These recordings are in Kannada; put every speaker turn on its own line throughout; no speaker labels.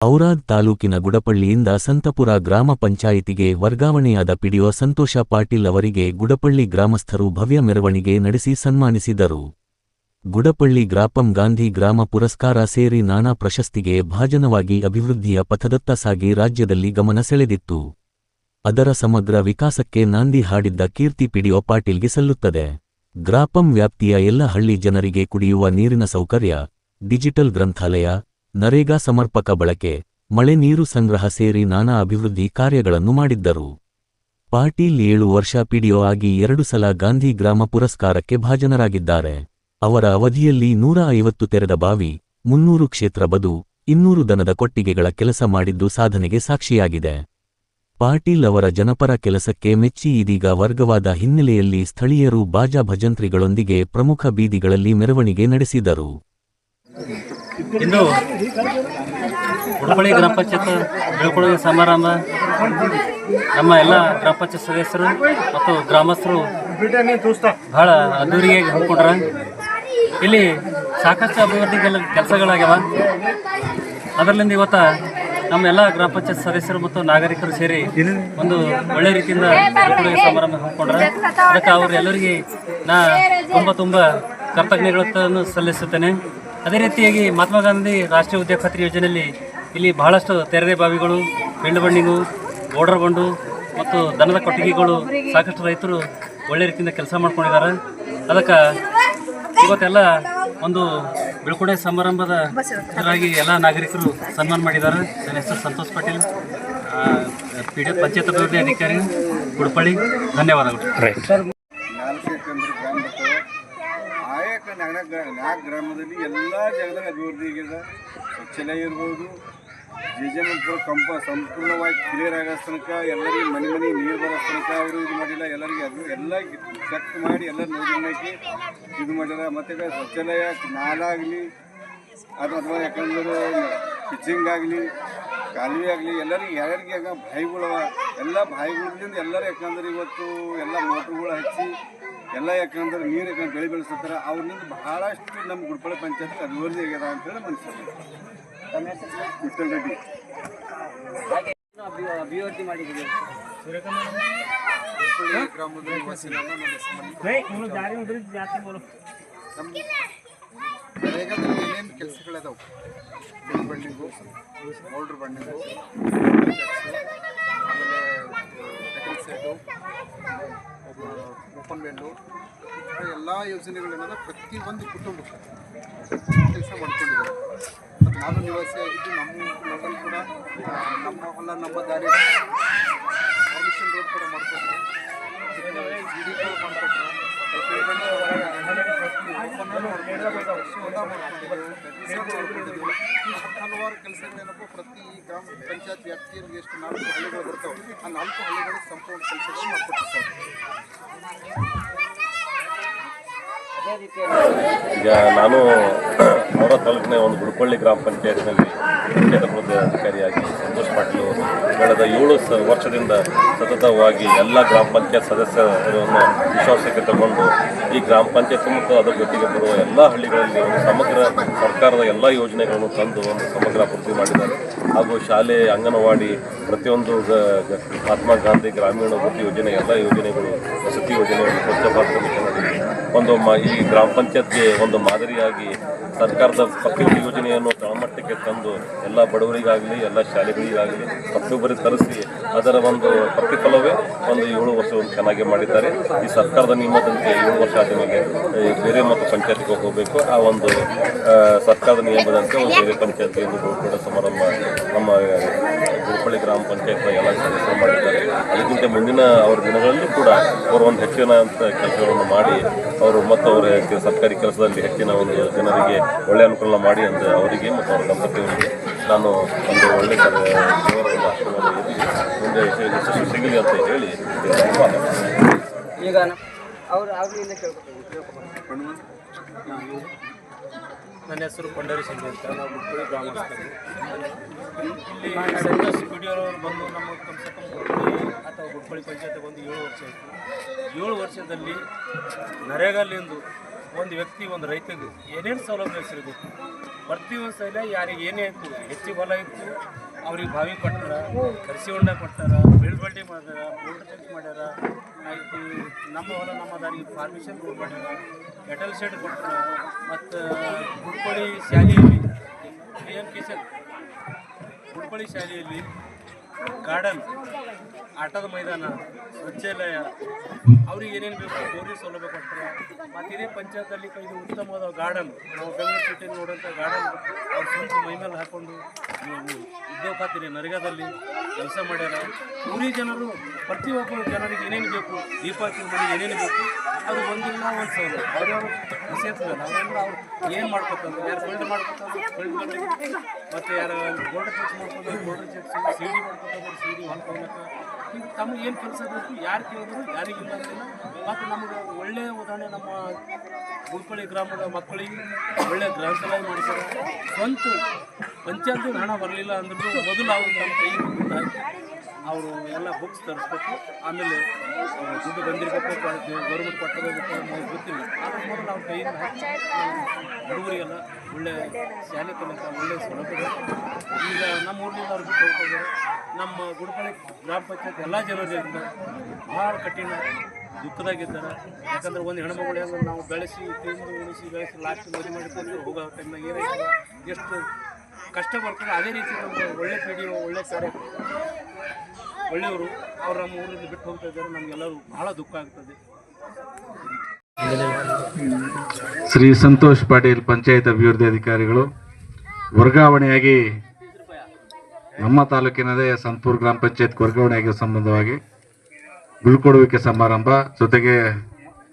ಔರಾದ್ ತಾಲೂಕಿನ ಗುಡಪಳ್ಳಿಯಿಂದ ಸಂತಪುರ ಗ್ರಾಮ ಪಂಚಾಯಿತಿಗೆ ವರ್ಗಾವಣೆಯಾದ ಪಿಡಿಒ ಸಂತೋಷ ಪಾಟೀಲ್ ಅವರಿಗೆ ಗುಡಪಳ್ಳಿ ಗ್ರಾಮಸ್ಥರು ಭವ್ಯ ಮೆರವಣಿಗೆ ನಡೆಸಿ ಸನ್ಮಾನಿಸಿದರು. ಗುಡಪಳ್ಳಿ ಗ್ರಾಪಂ ಗಾಂಧಿ ಗ್ರಾಮ ಪುರಸ್ಕಾರ ಸೇರಿ ನಾನಾ ಪ್ರಶಸ್ತಿಗೆ ಭಾಜನವಾಗಿ ಅಭಿವೃದ್ಧಿಯ ಪಥದತ್ತ ಸಾಗಿ ರಾಜ್ಯದಲ್ಲಿ ಗಮನ ಸೆಳೆದಿತ್ತು. ಅದರ ಸಮಗ್ರ ವಿಕಾಸಕ್ಕೆ ನಾಂದಿ ಹಾಡಿದ್ದ ಕೀರ್ತಿ ಪಿಡಿಒ ಪಾಟೀಲ್ಗೆ ಸಲ್ಲುತ್ತದೆ. ಗ್ರಾಪಂ ವ್ಯಾಪ್ತಿಯ ಎಲ್ಲ ಹಳ್ಳಿ ಜನರಿಗೆ ಕುಡಿಯುವ ನೀರಿನ ಸೌಕರ್ಯ, ಡಿಜಿಟಲ್ ಗ್ರಂಥಾಲಯ ನರೇಗಾ ಸಮರ್ಪಕ ಬಳಕೆ, ಮಳೆ ನೀರು ಸಂಗ್ರಹ ಸೇರಿ ನಾನಾ ಅಭಿವೃದ್ಧಿ ಕಾರ್ಯಗಳನ್ನು ಮಾಡಿದ್ದರು. ಪಾಟೀಲ್ ಏಳು ವರ್ಷ ಪಿಡಿಯೋ ಆಗಿ ಎರಡು ಸಲ ಗಾಂಧಿ ಗ್ರಾಮ ಪುರಸ್ಕಾರಕ್ಕೆ ಭಾಜನರಾಗಿದ್ದಾರೆ. ಅವರ ಅವಧಿಯಲ್ಲಿ ನೂರ ಐವತ್ತು ತೆರೆದ ಬಾವಿ, ಮುನ್ನೂರು ಕ್ಷೇತ್ರ ಬದು, ಇನ್ನೂರು ದನದ ಕೊಟ್ಟಿಗೆಗಳ ಕೆಲಸ ಮಾಡಿದ್ದು ಸಾಧನೆಗೆ ಸಾಕ್ಷಿಯಾಗಿದೆ. ಪಾಟೀಲ್ ಅವರ ಜನಪರ ಕೆಲಸಕ್ಕೆ ಮೆಚ್ಚಿ ಇದೀಗ ವರ್ಗವಾದ ಹಿನ್ನೆಲೆಯಲ್ಲಿ ಸ್ಥಳೀಯರು ಬಾಜಾ ಭಜಂತ್ರಿಗಳೊಂದಿಗೆ ಪ್ರಮುಖ ಬೀದಿಗಳಲ್ಲಿ ಮೆರವಣಿಗೆ ನಡೆಸಿದರು.
ಇಂದು ಉಡುಪಳ್ಳಿ ಗ್ರಾಮ ಪಂಚಾಯತ್ ಬೀಳ್ಕೊಡುಗೆ ಸಮಾರಂಭ ನಮ್ಮ ಎಲ್ಲ ಗ್ರಾಮ ಪಂಚಾಯತ್ ಸದಸ್ಯರು ಮತ್ತು ಗ್ರಾಮಸ್ಥರು ಬಹಳ ಅದ್ದೂರಿಯಾಗಿ ಹಮ್ಮಿಕೊಂಡ್ರ. ಇಲ್ಲಿ ಸಾಕಷ್ಟು ಅಭಿವೃದ್ಧಿ ಕೆಲಸಗಳಾಗ್ಯವ. ಅದರಲ್ಲಿಂದ ಇವತ್ತು ನಮ್ಮ ಎಲ್ಲ ಗ್ರಾಮ ಪಂಚಾಯತ್ ಸದಸ್ಯರು ಮತ್ತು ನಾಗರಿಕರು ಸೇರಿ ಒಂದು ಒಳ್ಳೆ ರೀತಿಯಿಂದ ಬೀಳ್ಕೊಡುಗೆ ಸಮಾರಂಭ ಹಮ್ಮಿಕೊಂಡ್ರ. ಅದಕ್ಕೆ ಅವರು ಎಲ್ಲರಿಗೆ ನಾ ತುಂಬ ತುಂಬ ಕೃತಜ್ಞತೆಗಳನ್ನು ಸಲ್ಲಿಸುತ್ತೇನೆ. ಅದೇ ರೀತಿಯಾಗಿ ಮಹಾತ್ಮ ಗಾಂಧಿ ರಾಷ್ಟ್ರೀಯ ಉದ್ಯೋಗ ಖಾತ್ರಿ ಯೋಜನೆಯಲ್ಲಿ ಇಲ್ಲಿ ಬಹಳಷ್ಟು ತೆರೆದ ಬಾವಿಗಳು, ಬೆಳ್ಳು ಬಂಡಿಗು ಬೋರ್ಡರ್ ಬಂಡು ಮತ್ತು ದನದ ಕೊಟ್ಟಿಗೆಗಳು ಸಾಕಷ್ಟು ರೈತರು ಒಳ್ಳೆ ರೀತಿಯಿಂದ ಕೆಲಸ ಮಾಡ್ಕೊಂಡಿದ್ದಾರೆ. ಅದಕ್ಕೆ ಇವತ್ತೆಲ್ಲ ಒಂದು ಬಿಳ್ಕೊಡೆ ಸಮಾರಂಭದ ಇದರಾಗಿ ಎಲ್ಲ ನಾಗರಿಕರು ಸನ್ಮಾನ ಮಾಡಿದ್ದಾರೆ. ನನ್ನ ಹೆಸರು ಸಂತೋಷ್ ಪಾಟೀಲ್. ಪಿ ಡಿ ಪಂಚಾಯತ್ ಅಭಿವೃದ್ಧಿ ಅಧಿಕಾರಿ ಕುಡ್ಪಳ್ಳಿ ಧನ್ಯವಾದಗಳು
ನಾಲ್ಕು ಎಕರೆ ಗ್ರಾಮ ಬರ್ತಾವೆ ಆಯಕ ನಾಲ್ಕು ಗ್ರಾಮದಲ್ಲಿ ಎಲ್ಲ ಜಾಗದಲ್ಲಿ ಅಭಿವೃದ್ಧಿ ಆಗಿದೆ. ಶೌಚಾಲಯ ಇರ್ಬೋದು. ಜೇಜನಪುರ ಕಂಪ ಸಂಪೂರ್ಣವಾಗಿ ಕ್ಲಿಯರ್ ಆಗೋ ತನಕ ಎಲ್ಲರಿಗೆ ಮನೆ ಮನೆ ನೀರು ಬರೋ ತನಕ ಅವರು ಇದು ಮಾಡಿಲ್ಲ. ಎಲ್ಲರಿಗೆ ಅದು ಎಲ್ಲ ಚೆಕ್ ಮಾಡಿ ಎಲ್ಲ ನೋಡಿ ಇದು ಮಾಡಿಲ್ಲ. ಮತ್ತು ಶೌಚಾಲಯ ನಾಲಾಗಲಿ ಅದು ಅಥವಾ ಯಾಕಂದ್ರೆ ಕಿಚಿಂಗ್ ಆಗಲಿ, ಕಾಲುವೆ ಆಗಲಿ, ಎಲ್ಲರಿಗೆ ಯಾಕಂದ್ರೆ ಬಾಯಿಗಳವ ಎಲ್ಲ ಬಾಯಿಗಳಿಂದ ಎಲ್ಲರೂ ಯಾಕಂದ್ರೆ ಇವತ್ತು ಎಲ್ಲ ಮೋಟ್ರುಗಳು ಹಚ್ಚಿ ಎಲ್ಲ ಯಾಕಂದ್ರೆ ನೀರು ಯಾಕಂದ್ರೆ ಬೆಳೆ ಬೆಳೆಸ್ತಾರೆ ಅವ್ರಿಂದ ಬಹಳಷ್ಟು ನಮ್ಮ ಗುಡ್ಪಳೆ ಪಂಚಾಯತ್ ಅಭಿವೃದ್ಧಿ ಆಗ್ಯದ ಅಂತೇಳಿ ಮನಸ್ಸಿದೆ ವಿಠಲ್ ರೆಡ್ಡಿ.
ಅಭಿವೃದ್ಧಿ ಮಾಡಿದ್ದೀವಿ
ಗ್ರಾಮದ ನಮ್ಮ ಏನೇನು ಕೆಲಸಗಳದಾವು ಬಿಲ್ ಬಣ್ಣಿಂಗು ಮೌಲ್ಡ್ರ್ ಬಣ್ಣಿಂಗು ಆಮೇಲೆ ಸೈಟು ಓಪನ್ ಥರ ಎಲ್ಲ ಯೋಜನೆಗಳನ್ನ ಪ್ರತಿಯೊಂದು ಕುಟುಂಬಕ್ಕೆ ಕೆಲಸ ಮಾಡ್ಕೊಂಡಿದ್ದಾರೆ. ಮತ್ತು ನಾನು ನಿವಾಸಿಯಾಗಿದ್ದು ನಮ್ಮ ಮಗನ ಕೂಡ ನಮ್ಮ ಹೊಲ, ನಮ್ಮ ದಾರಿ ಪರ್ಮಿಷನ್ ರೋಡ್ ಕೂಡ ಮಾಡ್ಕೊಟ್ರು. ಡಿ ಕೂಡ ಮಾಡ್ಕೊಟ್ರು. ಹಲವಾರು ಕೆಲಸಗಳೇನಪ್ಪ ಪ್ರತಿ ಗ್ರಾಮ ಪಂಚಾಯತ್ ವ್ಯಾಪ್ತಿಯಲ್ಲಿ ಎಷ್ಟು ನಾಲ್ಕು ಹಳ್ಳಿಗಳು ಬರ್ತಾವೆ ಆ ನಾಲ್ಕು ಹಳ್ಳಿಗಳಿಗೆ ಸಂಪೂರ್ಣ ಕೆಲಸಗಳು ಮಾಡ್ಕೊಟ್ಟಿರ್ತಾರೆ.
ಈಗ ನಾನು ಅವರ ತಾಲೂಕಿನ ಒಂದು ಗುಡ್ಕೊಳ್ಳಿ ಗ್ರಾಮ ಪಂಚಾಯತ್ನಲ್ಲಿ ಪಂಚಾಯತ್ ಅಭಿವೃದ್ಧಿ ಅಧಿಕಾರಿಯಾಗಿ ಕಳೆದ ಏಳು ಸ ವರ್ಷದಿಂದ ಸತತವಾಗಿ ಎಲ್ಲ ಗ್ರಾಮ ಪಂಚಾಯತ್ ಸದಸ್ಯರನ್ನು ವಿಶ್ವಾಸಕ್ಕೆ ತಗೊಂಡು ಈ ಗ್ರಾಮ ಪಂಚಾಯತ್ ಮತ್ತು ಅದರ ಜೊತೆಗೆ ಬರುವ ಎಲ್ಲ ಹಳ್ಳಿಗಳಲ್ಲಿ ಒಂದು ಸಮಗ್ರ ಸರ್ಕಾರದ ಎಲ್ಲ ಯೋಜನೆಗಳನ್ನು ತಂದು ಒಂದು ಸಮಗ್ರ ಅಭಿವೃದ್ಧಿ ಮಾಡಿದ್ದಾರೆ. ಹಾಗೂ ಶಾಲೆ, ಅಂಗನವಾಡಿ, ಪ್ರತಿಯೊಂದು ಮಹಾತ್ಮ ಗಾಂಧಿ ಗ್ರಾಮೀಣ ಅಭಿವೃದ್ಧಿ ಯೋಜನೆ, ಎಲ್ಲ ಯೋಜನೆಗಳು ವಸತಿ ಯೋಜನೆಗಳು ಸ್ವಚ್ಛ ಭಾರತ ಒಂದು ಈ ಗ್ರಾಮ ಪಂಚಾಯತ್ಗೆ ಒಂದು ಮಾದರಿಯಾಗಿ ಸರ್ಕಾರದ ಪ್ರತಿಯೊಂದು ಯೋಜನೆಯನ್ನು ತಳಮಟ್ಟಕ್ಕೆ ತಂದು ಎಲ್ಲ ಬಡವರಿಗಾಗಲಿ, ಎಲ್ಲ ಶಾಲೆಗಳಿಗಾಗಲಿ ಪ್ರತಿಯೊಬ್ಬರಿಗೆ ತರಿಸಿ ಅದರ ಒಂದು ಪ್ರತಿಫಲವೇ ಒಂದು ಏಳು ವರ್ಷ ಒಂದು ಚೆನ್ನಾಗಿ ಮಾಡಿದ್ದಾರೆ. ಈ ಸರ್ಕಾರದ ನಿಯಮದಂತೆ ಏಳು ವರ್ಷ ಆದ ಮೇಲೆ ಈ ಬೇರೆ ಮತ್ತು ಪಂಚಾಯತ್ಗೆ ಹೋಗಬೇಕು. ಆ ಒಂದು ಸರ್ಕಾರದ ನಿಯಮದಂತೆ ಒಂದು ಬೇರೆ ಪಂಚಾಯತ್ಗೆ ಕೂಡ ಸಮಾರಂಭ ನಮ್ಮ ಗುರುಪಳ್ಳಿ ಗ್ರಾಮ ಪಂಚಾಯತ್ ಎಲ್ಲ ಸದಸ್ಯರು ಮಾಡಿದ್ದಾರೆ. ಅದಕ್ಕಿಂತ ಮುಂದಿನ ಅವರ ದಿನಗಳಲ್ಲಿ ಕೂಡ ಅವರು ಒಂದು ಹೆಚ್ಚಿನ ಅಂತ ಕೆಲಸಗಳನ್ನು ಮಾಡಿ, ಅವರು ಮತ್ತು ಅವರ ಸರ್ಕಾರಿ ಕೆಲಸದಲ್ಲಿ ಹೆಚ್ಚಿನ ಒಂದು ಜನರಿಗೆ ಒಳ್ಳೆಯ ಅನುಕೂಲ ಮಾಡಿ ಅಂತ ಅವರಿಗೆ ಮತ್ತು ಅವರ ದಂಪತಿಯವರಿಗೆ ನಾನು ಒಂದು ಒಳ್ಳೆ ಕಡೆ ದೇವರ ಆಶೀರ್ವಾದ ಮುಂದೆ ಯಶ- ಯಶಸ್ಸು ಸಿಗಲಿ ಅಂತ ಹೇಳಿ
ಈಗ ಅವ್ರು ಅವ್ರಿಂದ ನನ್ನ ಹೆಸರು ಪಂಡರಿ ಸಂಜೆ ಅಂತ. ನಾವು ಮುಕ್ಕಳಿ ಗ್ರಾಮಸ್ಥರು. ಸಂತೋಷ್ ಪಿಡಿಯವರು ಬಂದು ನಮ್ಮ ಕಮ್ ಅಥವಾ ಗುಡ್ಕೊಳ್ಳಿ ಪಂಚಾಯತ್ ಬಂದು ಏಳು ವರ್ಷ ಆಯಿತು. ಏಳು ವರ್ಷದಲ್ಲಿ ನರೇಗಾಲಿಂದು
ಒಂದು ವ್ಯಕ್ತಿ, ಒಂದು ರೈತಗೆ ಏನೇನು ಸೌಲಭ್ಯ ಸಿಗಬೇಕು ಪ್ರತಿಯೊಂದು ಸಲ ಯಾರಿಗೆ ಏನೇ ಇತ್ತು ಹೆಚ್ಚಿಗೆ ಹೊಲ ಇತ್ತು, ಅವ್ರಿಗೆ ಬಾವಿ ಕೊಟ್ಟಾರ ಕೃಷಿ ಹೊಂಡ ಕೊಟ್ಟಾರ ಬೆಳ್ಬಡ್ಡಿ ಮಾಡ್ಯಾರ ಬೋಲ್ಡ್ ಚೆಕ್ ಮಾಡ್ಯಾರ, ಆಯಿತು, ನಮ್ಮ ಹೊಲ, ನಮ್ಮ ದಾರಿಗೆ ಫಾರ್ಮೇಷನ್ ರೋಡ್ ಕೆಟಲ್ ಶೆಡ್ ಕೊಟ್ಟಾರ, ಮತ್ತು ಗುಡ್ಪಡಿ ಶಾಲೆಯಲ್ಲಿ ಪಿ ಎಂ ಕಿಶನ್ ಗುಡ್ಪಡಿ ಶಾಲೆಯಲ್ಲಿ ಗಾರ್ಡನ್, ಆಟದ ಮೈದಾನ ಶೌಚಾಲಯ ಅವ್ರಿಗೆ ಏನೇನು ಬೇಕು ಬೋರಿ ಸೌಲಭ್ಯ ಕೊಡ್ತಾರೆ ಮತ್ತು ಇದೇ ಪಂಚಾಯತಲ್ಲಿ ಇದು ಉತ್ತಮವಾದ ಗಾರ್ಡನ್, ನಾವು ಬೆಂಗಳೂರು ಸಿಟಿಯಲ್ಲಿ ನೋಡೋಂಥ ಗಾರ್ಡನ್, ಅವ್ರ ಸ್ವಂತ ಮೈ ಮೇಲೆ ಹಾಕೊಂಡು ನೀವು ಉದ್ಯೋಗ ಖಾತ್ರಿ ನರೇಗಾದಲ್ಲಿ ಕೆಲಸ ಮಾಡ್ಯಾರ. ಊರಿ ಜನರು ಪ್ರತಿಯೊಬ್ಬರು ಜನರಿಗೆ ಏನೇನು ಬೇಕು, ದೀಪಾವಳಿ ಮನೆಗೆ ಏನೇನು ಬೇಕು, ಅದು ಒಂದಿಲ್ಲ ಒಂದು ಸೌಲಭ್ಯ ಅವ್ರವ್ರು ನಿಷೇಧಿಸಲ್ಲ ಅವ್ರಂದ್ರೆ ಅವ್ರು ಏನು ಮಾಡ್ಕೊತಾರೆ, ಯಾರು ಫಿಲ್ಡ್ ಮಾಡ್ಕೊತಾರೆ. ಮತ್ತು ಯಾರು ಬೋರ್ಡರ್ ಚೆಕ್ ಮಾಡ್ಕೊಂಡು ಬೋರ್ಡರ್ ಚೆಕ್ ಸಿ ಡಿ ಮಾಡ್ಕೊಂಡು ಸಿ ಡಿ ಹೊಲ್ಕೊಳಕ್ಕೆ ಈಗ ತಮಗೆ ಏನು ಕೆಲಸ ಬೇಕು, ಯಾರು ಕೇಳಿದ್ರು ಯಾರಿಗಿಲ್ಲ ಅಂತಿಲ್ಲ. ಮತ್ತು ನಮಗೆ ಒಳ್ಳೆಯ ಉದಾಹರಣೆ ನಮ್ಮ ಗುಡ್ಪಳ್ಳಿ ಗ್ರಾಮದ ಮಕ್ಕಳಿಗೆ ಒಳ್ಳೆಯ ಗ್ರಂಥಾಲಯ ಮಾಡಿದ್ದಾರೆ ಸ್ವಂತ ಪಂಚಾಯತ್ ಹಣ ಬರಲಿಲ್ಲ ಅಂದ್ರೂ ಮೊದಲು ಅವರು ನಮ್ಮ ಕೈ ಅವರು ಎಲ್ಲ ಬುಕ್ಸ್ ತರಿಸ್ಬೇಕು. ಆಮೇಲೆ ದುಡ್ಡು ಬಂದಿರಬೇಕು ಗೌರ್ಮೆಂಟ್ ಕೊಟ್ಟಿರಬೇಕು ನಮಗೆ ಗೊತ್ತಿಲ್ಲ. ಮೂಲಕ ನಾವು ಕೈಯಿಂದ ಹುಡುಗರಿಗೆಲ್ಲ ಒಳ್ಳೆ ಶಾಲೆ ಕಲಿತ ಒಳ್ಳೆ ಸೌಲಭ್ಯ. ಈಗ ನಮ್ಮ ಊರಿನಿಂದ ಅವ್ರು ಬಿಟ್ಟು ಹೋಗ್ತಾರೆ ನಮ್ಮ ಗುಡ್ಪಳ್ಳಿ ಗ್ರಾಮ ಪಂಚಾಯತ್ ಎಲ್ಲ ಜನರಿಂದ ಭಾಳ ಕಠಿಣ ದುಃಖದಾಗಿದ್ದಾರೆ. ಯಾಕಂದ್ರೆ ಒಂದು ಹೆಣ್ಮಗಳು ಹೆಂಗೆ ನಾವು ಬೆಳೆಸಿ, ತಿಂದು ಉಳಿಸಿ ಬೆಳೆಸಿ ಲಾಸ್ಟ್ ಮದುವೆ ಮಾಡಿಕೊಂಡು ಹೋಗೋ ಟೈಮ್ನಾಗ ಏನಾಯ್ತು ಎಷ್ಟು ಕಷ್ಟ ಬರ್ತದೆ ಅದೇ ರೀತಿ ನಮಗೆ ಒಳ್ಳೆ ಪೀಡಿಯೋ ಒಳ್ಳೆ ಕಾರ್ಯ ಒಳ್ಳೆಯವರು ಅವ್ರು ನಮ್ಮ ಊರಿಂದ ಬಿಟ್ಟು ಹೋಗ್ತಾ ಇದ್ದಾರೆ. ನಮಗೆಲ್ಲರೂ ಬಹಳ ದುಃಖ ಆಗ್ತದೆ.
ಶ್ರೀ ಸಂತೋಷ್ ಪಾಟೀಲ್ ಪಂಚಾಯತ್ ಅಭಿವೃದ್ಧಿ ಅಧಿಕಾರಿಗಳು, ವರ್ಗಾವಣೆಯಾಗಿ ನಮ್ಮ ತಾಲೂಕಿನದೇ ಸಂತೂರ್ ಗ್ರಾಮ ಪಂಚಾಯತ್ ವರ್ಗಾವಣೆಯಾಗಿ ಸಂಬಂಧವಾಗಿ ಬೀಳ್ಕೊಡುವಿಕೆ ಸಮಾರಂಭ. ಜೊತೆಗೆ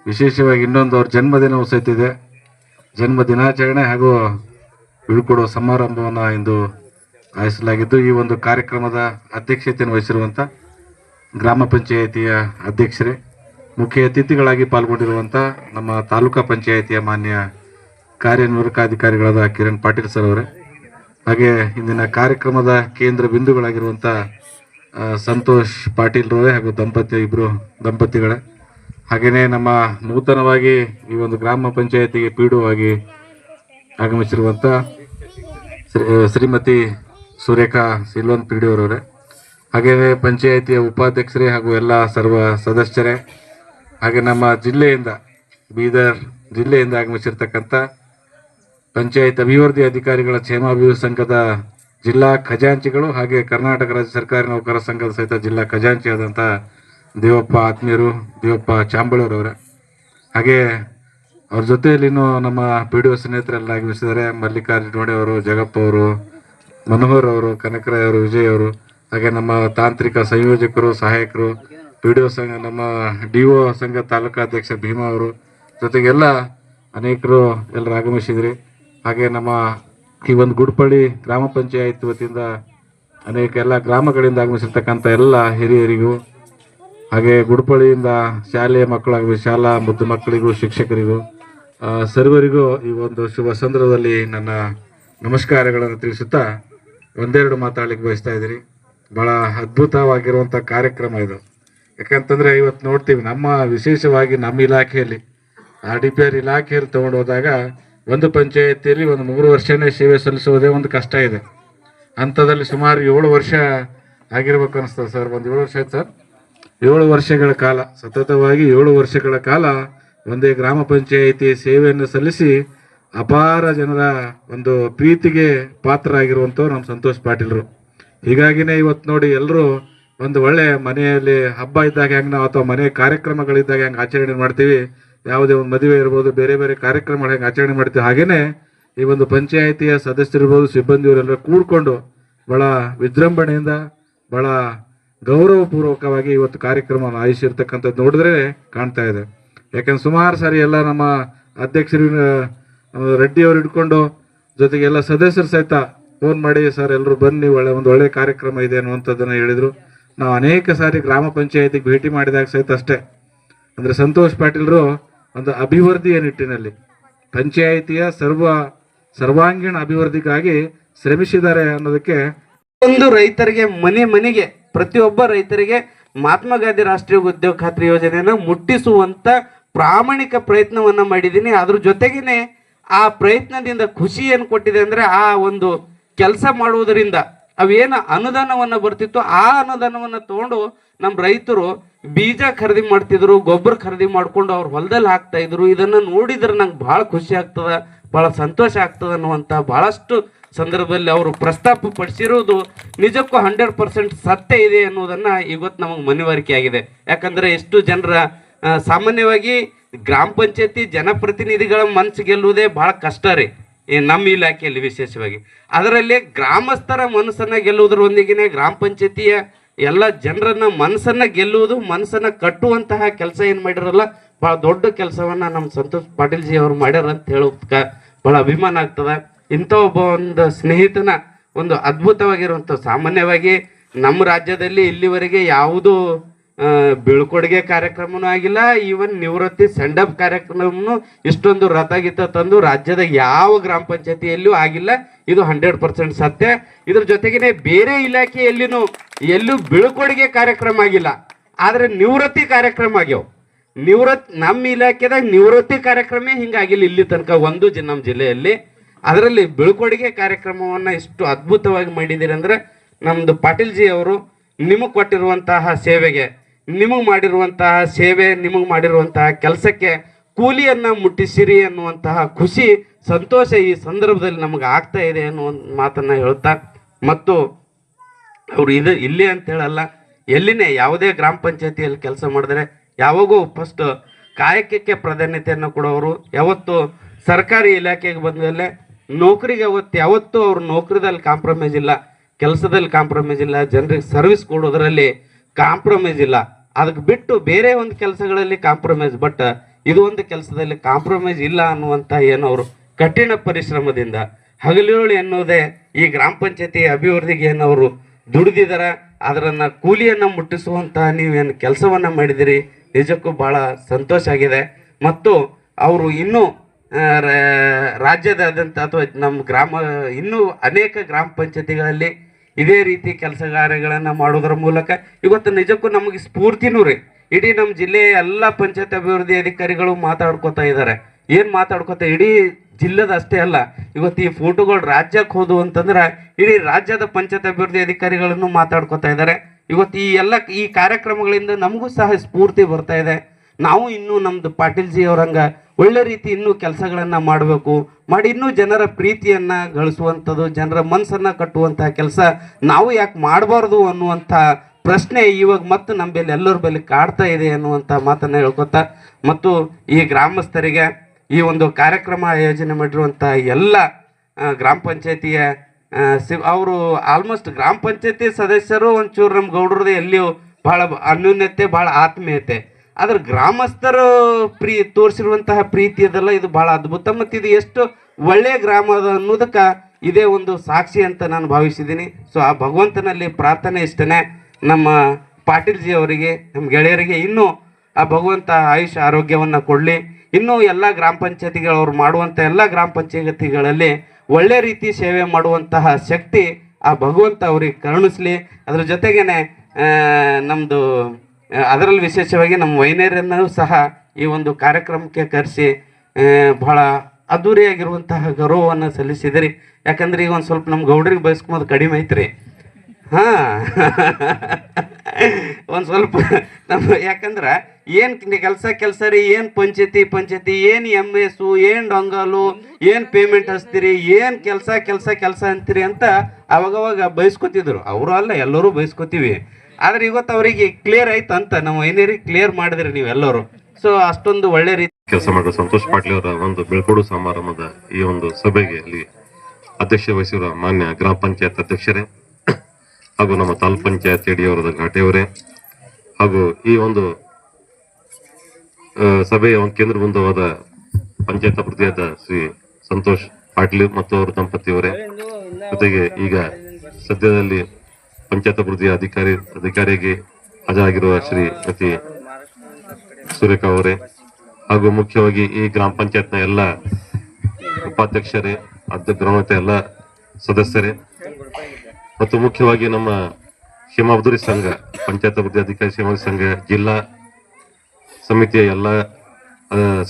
ವಿಶೇಷವಾಗಿ ಇನ್ನೊಂದು ಅವ್ರ ಜನ್ಮದಿನವೂ ಸಹಿತ ಇದೆ. ಜನ್ಮ ದಿನಾಚರಣೆ ಹಾಗೂ ಬೀಳ್ಕೊಡುವ ಸಮಾರಂಭವನ್ನು ಇಂದು ಆಯೋಜಿಸಲಾಗಿದ್ದು, ಈ ಒಂದು ಕಾರ್ಯಕ್ರಮದ ಅಧ್ಯಕ್ಷತೆಯನ್ನು ವಹಿಸಿರುವಂಥ ಗ್ರಾಮ ಪಂಚಾಯಿತಿಯ ಅಧ್ಯಕ್ಷರೇ, ಮುಖ್ಯ ಅತಿಥಿಗಳಾಗಿ ಪಾಲ್ಗೊಂಡಿರುವಂಥ ನಮ್ಮ ತಾಲೂಕಾ ಪಂಚಾಯಿತಿಯ ಮಾನ್ಯ ಕಾರ್ಯನಿರ್ವಾಹಕಾಧಿಕಾರಿಗಳಾದ ಕಿರಣ್ ಪಾಟೀಲ್ ಸರ್ ಅವರೇ, ಹಾಗೆ ಇಂದಿನ ಕಾರ್ಯಕ್ರಮದ ಕೇಂದ್ರ ಬಿಂದುಗಳಾಗಿರುವಂಥ ಸಂತೋಷ್ ಪಾಟೀಲ್ ರವರೇ ಹಾಗೂ ದಂಪತಿ ಇಬ್ಬರು ದಂಪತಿಗಳೇ ಹಾಗೆಯೇ ನಮ್ಮ ನೂತನವಾಗಿ ಈ ಒಂದು ಗ್ರಾಮ ಪಂಚಾಯಿತಿಗೆ ಪೀಡುವಾಗಿ ಆಗಮಿಸಿರುವಂಥ ಶ್ರೀ ಶ್ರೀಮತಿ ಸುರೇಖಾ ಸಿಲ್ವನ್ ಪಿ ಡಿ ಹಾಗೆಯೇ ಪಂಚಾಯಿತಿಯ ಉಪಾಧ್ಯಕ್ಷರೇ ಹಾಗೂ ಎಲ್ಲ ಸರ್ವ ಸದಸ್ಯರೇ, ಹಾಗೆ ನಮ್ಮ ಜಿಲ್ಲೆಯಿಂದ, ಬೀದರ್ ಜಿಲ್ಲೆಯಿಂದ ಆಗಮಿಸಿರ್ತಕ್ಕಂಥ ಪಂಚಾಯತ್ ಅಭಿವೃದ್ಧಿ ಅಧಿಕಾರಿಗಳ ಕ್ಷೇಮಾಭಿವೃದ್ಧಿ ಸಂಘದ ಜಿಲ್ಲಾ ಖಜಾಂಚಿಗಳು ಹಾಗೆ ಕರ್ನಾಟಕ ರಾಜ್ಯ ಸರ್ಕಾರಿ ನೌಕರರ ಸಂಘದ ಸಹಿತ ಜಿಲ್ಲಾ ಖಜಾಂಚಿ ಆದಂಥ ದೇವಪ್ಪ ಆತ್ಮೀಯರು, ದೇವಪ್ಪ ಚಾಂಬಳೂರವರ. ಹಾಗೆ ಅವ್ರ ಜೊತೆಯಲ್ಲಿ ನಮ್ಮ ಪಿ ಡಿ ಒ ಸ್ನೇಹಿತರೆಲ್ಲ ಆಗಮಿಸಿದ್ದಾರೆ. ಮಲ್ಲಿಕಾರ್ಜುನ ಅವರು, ಜಗಪ್ಪ ಅವರು ಮನೋಹರ್ ಅವರು, ಕನಕರಾಯ್ ಅವರು, ವಿಜಯ್ ಅವರು, ಹಾಗೆ ನಮ್ಮ ತಾಂತ್ರಿಕ ಸಂಯೋಜಕರು, ಸಹಾಯಕರು, ಪಿ ಡಿ ಒ ಸಂಘ, ನಮ್ಮ ಡಿ ಒ ಸಂಘ ತಾಲೂಕಾಧ್ಯಕ್ಷ ಭೀಮಾ ಅವರು, ಜೊತೆಗೆಲ್ಲ ಅನೇಕರು ಎಲ್ಲರೂ ಆಗಮಿಸಿದ್ರಿ. ಹಾಗೆ ನಮ್ಮ ಈ ಒಂದು ಗುಡ್ಪಳ್ಳಿ ಗ್ರಾಮ ಪಂಚಾಯತ್ ವತಿಯಿಂದ ಅನೇಕ ಎಲ್ಲ ಗ್ರಾಮಗಳಿಂದ ಆಗಮಿಸಿರ್ತಕ್ಕಂಥ ಎಲ್ಲ ಹಿರಿಯರಿಗೂ, ಹಾಗೆ ಗುಡ್ಪಳ್ಳಿಯಿಂದ ಶಾಲೆಯ ಮಕ್ಕಳಾಗಲಿ ಶಾಲಾ ಮುದ್ದು ಮಕ್ಕಳಿಗೂ, ಶಿಕ್ಷಕರಿಗೂ ಸರ್ವರಿಗೂ ಈ ಒಂದು ಶುಭ ಸಂದರ್ಭದಲ್ಲಿ ನನ್ನ ನಮಸ್ಕಾರಗಳನ್ನು ತಿಳಿಸುತ್ತಾ ಒಂದೆರಡು ಮಾತಾಡ್ಲಿಕ್ಕೆ ಬಯಸ್ತಾ ಇದ್ದೀರಿ. ಬಹಳ ಅದ್ಭುತವಾಗಿರುವಂಥ ಕಾರ್ಯಕ್ರಮ ಇದು. ಯಾಕಂತಂದರೆ ಇವತ್ತು ನೋಡ್ತೀವಿ, ನಮ್ಮ ವಿಶೇಷವಾಗಿ ನಮ್ಮ ಇಲಾಖೆಯಲ್ಲಿ, ಆರ್ ಡಿ ಪಿ ಆರ್ ಇಲಾಖೆಯಲ್ಲಿ ತಗೊಂಡು ಹೋದಾಗ ಒಂದು ಪಂಚಾಯತಿಯಲ್ಲಿ ಒಂದು ಮೂರು ವರ್ಷನೇ ಸೇವೆ ಸಲ್ಲಿಸುವುದೇ ಒಂದು ಕಷ್ಟ ಇದೆ. ಅಂಥದ್ರಲ್ಲಿ ಸುಮಾರು ಏಳು ವರ್ಷ ಆಗಿರ್ಬೇಕು ಅನಿಸ್ತದೆ ಸರ್. ಒಂದು ಏಳು ವರ್ಷ ಆಯ್ತು ಸರ್? ಏಳು ವರ್ಷಗಳ ಕಾಲ, ಸತತವಾಗಿ ಏಳು ವರ್ಷಗಳ ಕಾಲ ಒಂದೇ ಗ್ರಾಮ ಪಂಚಾಯಿತಿ ಸೇವೆಯನ್ನು ಸಲ್ಲಿಸಿ ಅಪಾರ ಜನರ ಒಂದು ಪ್ರೀತಿಗೆ ಪಾತ್ರ ಪಾತ್ರರಾಗಿರುವಂಥವ್ರು ನಮ್ಮ ಸಂತೋಷ್ ಪಾಟೀಲ್ರು. ಹೀಗಾಗಿನೇ ಇವತ್ತು ನೋಡಿ ಎಲ್ಲರೂ ಒಂದು ಒಳ್ಳೆ ಮನೆಯಲ್ಲಿ ಹಬ್ಬ ಇದ್ದಾಗ ಹೆಂಗೆ ನಾವು ಅಥವಾ ಮನೆ ಕಾರ್ಯಕ್ರಮಗಳಿದ್ದಾಗ ಹೆಂಗೆ ಆಚರಣೆ ಮಾಡ್ತೀವಿ, ಯಾವುದೇ ಒಂದು ಮದುವೆ ಇರ್ಬೋದು, ಬೇರೆ ಬೇರೆ ಕಾರ್ಯಕ್ರಮಗಳು ಹೆಂಗೆ ಆಚರಣೆ ಮಾಡ್ತೀವಿ ಹಾಗೆಯೇ ಈ ಒಂದು ಪಂಚಾಯಿತಿಯ ಸದಸ್ಯರಿರ್ಬೋದು ಸಿಬ್ಬಂದಿಯವರೆಲ್ಲರೂ ಕೂಡ್ಕೊಂಡು ಬಹಳ ವಿಜೃಂಭಣೆಯಿಂದ, ಬಹಳ ಗೌರವಪೂರ್ವಕವಾಗಿ ಇವತ್ತು ಕಾರ್ಯಕ್ರಮವನ್ನು ಆಯೋಜಿಸಿರ್ತಕ್ಕಂಥದ್ದು ನೋಡಿದ್ರೆ ಕಾಣ್ತಾ ಇದೆ. ಯಾಕಂದ್ರೆ ಸುಮಾರು ಸಾರಿ ಎಲ್ಲ ನಮ್ಮ ಅಧ್ಯಕ್ಷರು ರೆಡ್ಡಿ ಅವರು ಹಿಡ್ಕೊಂಡು ಜೊತೆಗೆ ಎಲ್ಲ ಸದಸ್ಯರು ಸಹಿತ ಫೋನ್ ಮಾಡಿ, ಸರ್ ಎಲ್ಲರೂ ಬನ್ನಿ, ಒಳ್ಳೆ ಒಂದು ಒಳ್ಳೆ ಕಾರ್ಯಕ್ರಮ ಇದೆ ಅನ್ನುವಂಥದ್ದನ್ನು ಹೇಳಿದರು. ನಾವು ಅನೇಕ ಸಾರಿ ಗ್ರಾಮ ಪಂಚಾಯತಿಗೆ ಭೇಟಿ ಮಾಡಿದಾಗ ಸಹಿತ ಅಷ್ಟೇ. ಅಂದರೆ ಸಂತೋಷ್ ಪಾಟೀಲ್ರು ಒಂದು ಅಭಿವೃದ್ಧಿಯ ನಿಟ್ಟಿನಲ್ಲಿ ಪಂಚಾಯಿತಿಯ ಸರ್ವ ಸರ್ವಾಂಗೀಣ ಅಭಿವೃದ್ಧಿಗಾಗಿ ಶ್ರಮಿಸಿದ್ದಾರೆ ಅನ್ನೋದಕ್ಕೆ
ಒಂದು ರೈತರಿಗೆ ಮನೆ ಮನೆಗೆ, ಪ್ರತಿಯೊಬ್ಬ ರೈತರಿಗೆ ಮಹಾತ್ಮ ಗಾಂಧಿ ರಾಷ್ಟ್ರೀಯ ಉದ್ಯೋಗ ಖಾತ್ರಿ ಯೋಜನೆಯನ್ನು ಮುಟ್ಟಿಸುವಂತ ಪ್ರಾಮಾಣಿಕ ಪ್ರಯತ್ನವನ್ನ ಮಾಡಿದ್ದೀನಿ. ಅದ್ರ ಜೊತೆಗೇನೆ ಆ ಪ್ರಯತ್ನದಿಂದ ಖುಷಿ ಏನು ಕೊಟ್ಟಿದೆ ಅಂದರೆ ಆ ಒಂದು ಕೆಲಸ ಮಾಡುವುದರಿಂದ ಅವೇನು ಅನುದಾನವನ್ನು ಬರ್ತಿತ್ತು ಆ ಅನುದಾನವನ್ನು ತಗೊಂಡು ನಮ್ಮ ರೈತರು ಬೀಜ ಖರೀದಿ ಮಾಡ್ತಿದ್ರು, ಗೊಬ್ಬರ ಖರೀದಿ ಮಾಡ್ಕೊಂಡು ಅವ್ರು ಹೊಲದಲ್ಲಿ ಹಾಕ್ತಾ ಇದ್ರು. ಇದನ್ನು ನೋಡಿದ್ರೆ ನಂಗೆ ಭಾಳ ಖುಷಿ ಆಗ್ತದೆ, ಭಾಳ ಸಂತೋಷ ಆಗ್ತದ ಅನ್ನುವಂಥ ಭಾಳಷ್ಟು ಸಂದರ್ಭದಲ್ಲಿ ಅವರು ಪ್ರಸ್ತಾಪ ಪಡಿಸಿರುವುದು ನಿಜಕ್ಕೂ ಹಂಡ್ರೆಡ್ ಪರ್ಸೆಂಟ್ ಸತ್ಯ ಇದೆ ಅನ್ನೋದನ್ನು ಇವತ್ತು ನಮಗೆ ಮನವರಿಕೆ ಆಗಿದೆ. ಯಾಕಂದರೆ ಎಷ್ಟು ಜನರ ಸಾಮಾನ್ಯವಾಗಿ ಗ್ರಾಮ ಪಂಚಾಯತಿ ಜನಪ್ರತಿನಿಧಿಗಳ ಮನಸ್ಸು ಗೆಲ್ಲುವುದೇ ಬಹಳ ಕಷ್ಟ ರೀ ನಮ್ಮ ಇಲಾಖೆಯಲ್ಲಿ ವಿಶೇಷವಾಗಿ. ಅದರಲ್ಲಿ ಗ್ರಾಮಸ್ಥರ ಮನಸ್ಸನ್ನ ಗೆಲ್ಲುವುದರೊಂದಿಗೆ ಗ್ರಾಮ ಪಂಚಾಯತಿಯ ಎಲ್ಲ ಜನರನ್ನ ಮನಸ್ಸನ್ನ ಗೆಲ್ಲುವುದು, ಮನಸ್ಸನ್ನ ಕಟ್ಟುವಂತಹ ಕೆಲಸ ಏನು ಮಾಡಿರಲ್ಲ ಬಹಳ ದೊಡ್ಡ ಕೆಲಸವನ್ನ ನಮ್ಮ ಸಂತೋಷ್ ಪಾಟೀಲ್ ಜಿ ಅವರು ಮಾಡ್ಯಾರ ಅಂತ ಹೇಳೋದಕ್ಕ ಬಹಳ ಅಭಿಮಾನ ಆಗ್ತದ. ಇಂಥ ಒಬ್ಬ ಒಂದು ಸ್ನೇಹಿತನ ಒಂದು ಅದ್ಭುತವಾಗಿರುವಂಥ ಸಾಮಾನ್ಯವಾಗಿ ನಮ್ಮ ರಾಜ್ಯದಲ್ಲಿ ಇಲ್ಲಿವರೆಗೆ ಯಾವುದೂ ಬೀಳ್ಕೊಡುಗೆ ಕಾರ್ಯಕ್ರಮನೂ ಆಗಿಲ್ಲ ಈವನ್ ನಿವೃತ್ತಿ ಸೆಂಡಪ್ ಕಾರ್ಯಕ್ರಮನು ಇಷ್ಟೊಂದು ರಥ ಗೀತ ತಂದು ರಾಜ್ಯದ ಯಾವ ಗ್ರಾಮ ಪಂಚಾಯತಿಯಲ್ಲೂ ಆಗಿಲ್ಲ. ಇದು ಹಂಡ್ರೆಡ್ ಪರ್ಸೆಂಟ್ ಸತ್ಯ. ಇದ್ರ ಜೊತೆಗೇನೆ ಬೇರೆ ಇಲಾಖೆಯಲ್ಲಿನೂ ಎಲ್ಲೂ ಬೀಳ್ಕೊಡುಗೆ ಕಾರ್ಯಕ್ರಮ ಆಗಿಲ್ಲ. ಆದರೆ ನಿವೃತ್ತಿ ಕಾರ್ಯಕ್ರಮ ಆಗ್ಯಾವ. ನಿವೃತ್ ನಮ್ಮ ಇಲಾಖೆದಾಗ ನಿವೃತ್ತಿ ಕಾರ್ಯಕ್ರಮ ಹಿಂಗಾಗಿಲ್ಲ ಇಲ್ಲಿ ತನಕ ಒಂದು ಜಿ ನಮ್ಮ ಜಿಲ್ಲೆಯಲ್ಲಿ. ಅದರಲ್ಲಿ ಬೀಳ್ಕೊಡುಗೆ ಕಾರ್ಯಕ್ರಮವನ್ನ ಇಷ್ಟು ಅದ್ಭುತವಾಗಿ ಮಾಡಿದ್ದೀರಿ ಅಂದ್ರೆ ನಮ್ದು ಪಾಟೀಲ್ ಜಿ ಅವರು ನಿಮಗೆ ಕೊಟ್ಟಿರುವಂತಹ ಸೇವೆಗೆ ನಿಮಗೆ ಮಾಡಿರುವಂತಹ ಸೇವೆ, ನಿಮಗೆ ಮಾಡಿರುವಂತಹ ಕೆಲಸಕ್ಕೆ ಕೂಲಿಯನ್ನು ಮುಟ್ಟಿಸಿರಿ ಅನ್ನುವಂತಹ ಖುಷಿ, ಸಂತೋಷ ಈ ಸಂದರ್ಭದಲ್ಲಿ ನಮಗೆ ಆಗ್ತಾ ಇದೆ ಅನ್ನೋ ಒಂದು ಮಾತನ್ನ ಹೇಳ್ತಾ ಮತ್ತು ಅವರು ಇದು ಇಲ್ಲಿ ಅಂತ ಹೇಳಲ್ಲ, ಎಲ್ಲಿನೇ ಯಾವುದೇ ಗ್ರಾಮ ಪಂಚಾಯತಿಯಲ್ಲಿ ಕೆಲಸ ಮಾಡಿದ್ರೆ ಯಾವಾಗೂ ಫಸ್ಟ್ ಕಾಯಕಕ್ಕೆ ಪ್ರಾಧಾನ್ಯತೆಯನ್ನು ಕೊಡೋರು. ಯಾವತ್ತು ಸರ್ಕಾರಿ ಇಲಾಖೆಗೆ ಬಂದಮೇಲೆ ನೌಕರಿಗೆ ಯಾವತ್ತು ಯಾವತ್ತೂ ಅವ್ರು ನೌಕರಿದಲ್ಲಿ ಕಾಂಪ್ರಮೈಸ್ ಇಲ್ಲ, ಕೆಲಸದಲ್ಲಿ ಕಾಂಪ್ರಮೈಸ್ ಇಲ್ಲ, ಜನರಿಗೆ ಸರ್ವಿಸ್ ಕೊಡೋದ್ರಲ್ಲಿ ಕಾಂಪ್ರಮೈಸ್ ಇಲ್ಲ. ಅದಕ್ಕೆ ಬಿಟ್ಟು ಬೇರೆ ಒಂದು ಕೆಲಸಗಳಲ್ಲಿ ಕಾಂಪ್ರಮೈಸ್ ಬಟ್ ಇದು ಒಂದು ಕೆಲಸದಲ್ಲಿ ಕಾಂಪ್ರಮೈಸ್ ಇಲ್ಲ ಅನ್ನುವಂಥ ಏನು ಅವರು ಕಠಿಣ ಪರಿಶ್ರಮದಿಂದ ಹಗಲಿರುಳು ಎನ್ನುವುದೇ ಈ ಗ್ರಾಮ ಪಂಚಾಯತಿ ಅಭಿವೃದ್ಧಿಗೆ ಏನು ಅವರು ಅದರನ್ನು ಕೂಲಿಯನ್ನ ಮುಟ್ಟಿಸುವಂತ ನೀವೇನು ಕೆಲಸವನ್ನ ಮಾಡಿದಿರಿ, ನಿಜಕ್ಕೂ ಬಹಳ ಸಂತೋಷ ಆಗಿದೆ. ಮತ್ತು ಅವರು ಇನ್ನೂ ರಾಜ್ಯದಾದ್ಯಂತ ಅಥವಾ ನಮ್ಮ ಗ್ರಾಮ, ಇನ್ನೂ ಅನೇಕ ಗ್ರಾಮ ಪಂಚಾಯತಿಗಳಲ್ಲಿ ಇದೇ ರೀತಿ ಕೆಲಸ ಕಾರ್ಯಗಳನ್ನು ಮಾಡೋದ್ರ ಮೂಲಕ ಇವತ್ತು ನಿಜಕ್ಕೂ ನಮಗೆ ಸ್ಫೂರ್ತಿನೂ ರೀ. ಇಡೀ ನಮ್ಮ ಜಿಲ್ಲೆಯ ಎಲ್ಲ ಪಂಚಾಯತ್ ಅಭಿವೃದ್ಧಿ ಅಧಿಕಾರಿಗಳು ಮಾತಾಡ್ಕೋತಾ ಇದ್ದಾರೆ. ಏನು ಮಾತಾಡ್ಕೋತಾ ಇಡೀ ಜಿಲ್ಲೆದ ಅಷ್ಟೇ ಅಲ್ಲ, ಇವತ್ತು ಈ ಫೋಟೋಗಳು ರಾಜ್ಯಕ್ಕೆ ಹೋದವು ಅಂತಂದ್ರೆ ಇಡೀ ರಾಜ್ಯದ ಪಂಚಾಯತ್ ಅಭಿವೃದ್ಧಿ ಅಧಿಕಾರಿಗಳನ್ನು ಮಾತಾಡ್ಕೋತಾ ಇದ್ದಾರೆ. ಇವತ್ತು ಈ ಎಲ್ಲ ಈ ಕಾರ್ಯಕ್ರಮಗಳಿಂದ ನಮಗೂ ಸಹ ಸ್ಫೂರ್ತಿ ಬರ್ತಾ ಇದೆ. ನಾವು ಇನ್ನೂ ನಮ್ಮದು ಪಾಟೀಲ್ ಜಿ ಅವರಂಗ ಒಳ್ಳೆ ರೀತಿ ಇನ್ನೂ ಕೆಲಸಗಳನ್ನು ಮಾಡಬೇಕು. ಮಾಡಿ ಇನ್ನೂ ಜನರ ಪ್ರೀತಿಯನ್ನು ಗಳಿಸುವಂಥದ್ದು, ಜನರ ಮನಸ್ಸನ್ನು ಕಟ್ಟುವಂತಹ ಕೆಲಸ ನಾವು ಯಾಕೆ ಮಾಡಬಾರ್ದು ಅನ್ನುವಂಥ ಪ್ರಶ್ನೆ ಇವಾಗ ಮತ್ತು ನಮ್ಮಲ್ಲಿ ಎಲ್ಲರ ಬಳಿ ಕಾಡ್ತಾ ಇದೆ ಅನ್ನುವಂಥ ಮಾತನ್ನು ಹೇಳ್ಕೊತಾ ಮತ್ತು ಈ ಗ್ರಾಮಸ್ಥರಿಗೆ ಈ ಒಂದು ಕಾರ್ಯಕ್ರಮ ಆಯೋಜನೆ ಮಾಡಿರುವಂಥ ಎಲ್ಲ ಗ್ರಾಮ ಪಂಚಾಯತಿಯ ಸಿ ಅವರು ಆಲ್ಮೋಸ್ಟ್ ಗ್ರಾಮ ಪಂಚಾಯತಿ ಸದಸ್ಯರು ಒಂಚೂರು ನಮ್ಮ ಗೌಡ್ರದ್ದು ಎಲ್ಲಿಯೂ ಭಾಳ ಅನ್ಯೂನ್ಯತೆ, ಭಾಳ ಆತ್ಮೀಯತೆ. ಆದ್ರೆ ಗ್ರಾಮಸ್ಥರು ಪ್ರೀ ತೋರಿಸಿರುವಂತಹ ಪ್ರೀತಿ ಅದಲ್ಲ ಇದು ಬಹಳ ಅದ್ಭುತ ಮತ್ತು ಇದು ಎಷ್ಟು ಒಳ್ಳೆಯ ಗ್ರಾಮ ಅದ ಅನ್ನೋದಕ್ಕೆ ಇದೇ ಒಂದು ಸಾಕ್ಷಿ ಅಂತ ನಾನು ಭಾವಿಸಿದ್ದೀನಿ. ಸೊ ಆ ಭಗವಂತನಲ್ಲಿ ಪ್ರಾರ್ಥನೆ ಇಷ್ಟನೇ ನಮ್ಮ ಪಾಟೀಲ್ಜಿ ಅವರಿಗೆ ನಮ್ಮ ಗೆಳೆಯರಿಗೆ ಇನ್ನೂ ಆ ಭಗವಂತ ಆಯುಷ್ ಆರೋಗ್ಯವನ್ನು ಕೊಡಲಿ. ಇನ್ನೂ ಎಲ್ಲ ಗ್ರಾಮ ಪಂಚಾಯತಿಗಳು ಅವ್ರು ಮಾಡುವಂಥ ಎಲ್ಲ ಗ್ರಾಮ ಪಂಚಾಯತಿಗಳಲ್ಲಿ ಒಳ್ಳೆ ರೀತಿ ಸೇವೆ ಮಾಡುವಂತಹ ಶಕ್ತಿ ಆ ಭಗವಂತ ಅವ್ರಿಗೆ ಕರುಣಿಸ್ಲಿ. ಅದ್ರ ಜೊತೆಗೇನೆ ಆ, ಅದರಲ್ಲಿ ವಿಶೇಷವಾಗಿ ನಮ್ಮ ವೈನೇರ್ಯನ್ನೂ ಸಹ ಈ ಒಂದು ಕಾರ್ಯಕ್ರಮಕ್ಕೆ ಕರೆಸಿ ಬಹಳ ಅದ್ದೂರಿಯಾಗಿರುವಂತಹ ಗೌರವವನ್ನು ಸಲ್ಲಿಸಿದಿರಿ. ಯಾಕಂದ್ರೆ ಈಗ ಒಂದು ಸ್ವಲ್ಪ ನಮ್ಮ ಗೌಡ್ರಿಗೆ ಬಯಸ್ಕೊಂಬೋದು ಕಡಿಮೆ ಐತ್ರಿ. ಹಾಂ. ಒಂದು ಸ್ವಲ್ಪ ನಮ್ಮ ಯಾಕಂದ್ರೆ ಏನು ಕೆಲಸ ಕೆಲಸ ರೀ, ಏನು ಪಂಚಾಯತಿ ಪಂಚಾಯತಿ, ಏನು ಎಂ ಎಸ್ ಏನು ಡೊಂಗಲು, ಏನು ಪೇಮೆಂಟ್ ಹಚ್ತೀರಿ, ಏನು ಕೆಲಸ ಕೆಲಸ ಕೆಲಸ ಅಂತೀರಿ ಅಂತ ಅವಾಗವಾಗ ಬಯಸ್ಕೊತಿದ್ರು. ಅವರು ಅಲ್ಲ, ಎಲ್ಲರೂ ಬಯಸ್ಕೊತೀವಿ. ಆದ್ರೆ ಇವತ್ತು ಅವರಿಗೆ ಕ್ಲಿಯರ್ ಆಯ್ತು ಅಂತ ನಾವು ಏನೇರಿ? ಕ್ಲಿಯರ್ ಮಾಡಿದ್ರಿ ನೀವೆಲ್ಲರೂ ಸೊ ಅಷ್ಟೊಂದು ಒಳ್ಳೆ ರೀತಿ
ಕೆಲಸ ಮಾಡಿದ ಸಂತೋಷ್ ಪಾಟೀಲ್ ಅವರ ಒಂದು ಬೀಳ್ಕೊಡು ಸಮಾರಂಭದ ಈ ಒಂದು ಸಭೆಗೆ ಅಲ್ಲಿ ಅಧ್ಯಕ್ಷ ವಹಿಸಿರುವ ಮಾನ್ಯ ಗ್ರಾಮ ಪಂಚಾಯತ್ ಅಧ್ಯಕ್ಷರೇ, ಹಾಗೂ ನಮ್ಮ ತಾಲೂಕ್ ಪಂಚಾಯತ್ ಯಡಿಯವರದ ಘಾಟೆಯವರೇ, ಹಾಗೂ ಈ ಒಂದು ಸಭೆಯ ಒಂದು ಕೇಂದ್ರ ಬಿಂದುವಾದ ಪಂಚಾಯತ್ ಅಭಿವೃದ್ಧಿಯಾದ ಶ್ರೀ ಸಂತೋಷ್ ಪಾಟೀಲ್ ಮತ್ತು ಅವರ ದಂಪತಿಯವರೇ. ಜೊತೆಗೆ ಈಗ ಸದ್ಯದಲ್ಲಿ ಪಂಚಾಯತ್ ಅಭಿವೃದ್ಧಿ ಅಧಿಕಾರಿ, ಅಧಿಕಾರಿಗೆ ಹಾಜರಾಗಿರುವ ಶ್ರೀಮತಿ ಸುರೇಖಾ ಅವರೇ. ಹಾಗೂ ಮುಖ್ಯವಾಗಿ ಈ ಗ್ರಾಮ ಪಂಚಾಯತ್ನ ಎಲ್ಲ ಉಪಾಧ್ಯಕ್ಷರೇ ಗ್ರಾಮದ ಎಲ್ಲ ಸದಸ್ಯರೇ. ಮತ್ತು ಮುಖ್ಯವಾಗಿ ನಮ್ಮ ಕ್ಷೇಮಾಭಿವೃದ್ಧಿ ಸಂಘ, ಪಂಚಾಯತ್ ಅಭಿವೃದ್ಧಿ ಅಧಿಕಾರಿ ಕ್ಷೇಮಾಭಿವೃದ್ಧಿ ಸಂಘ, ಜಿಲ್ಲಾ ಸಮಿತಿಯ ಎಲ್ಲ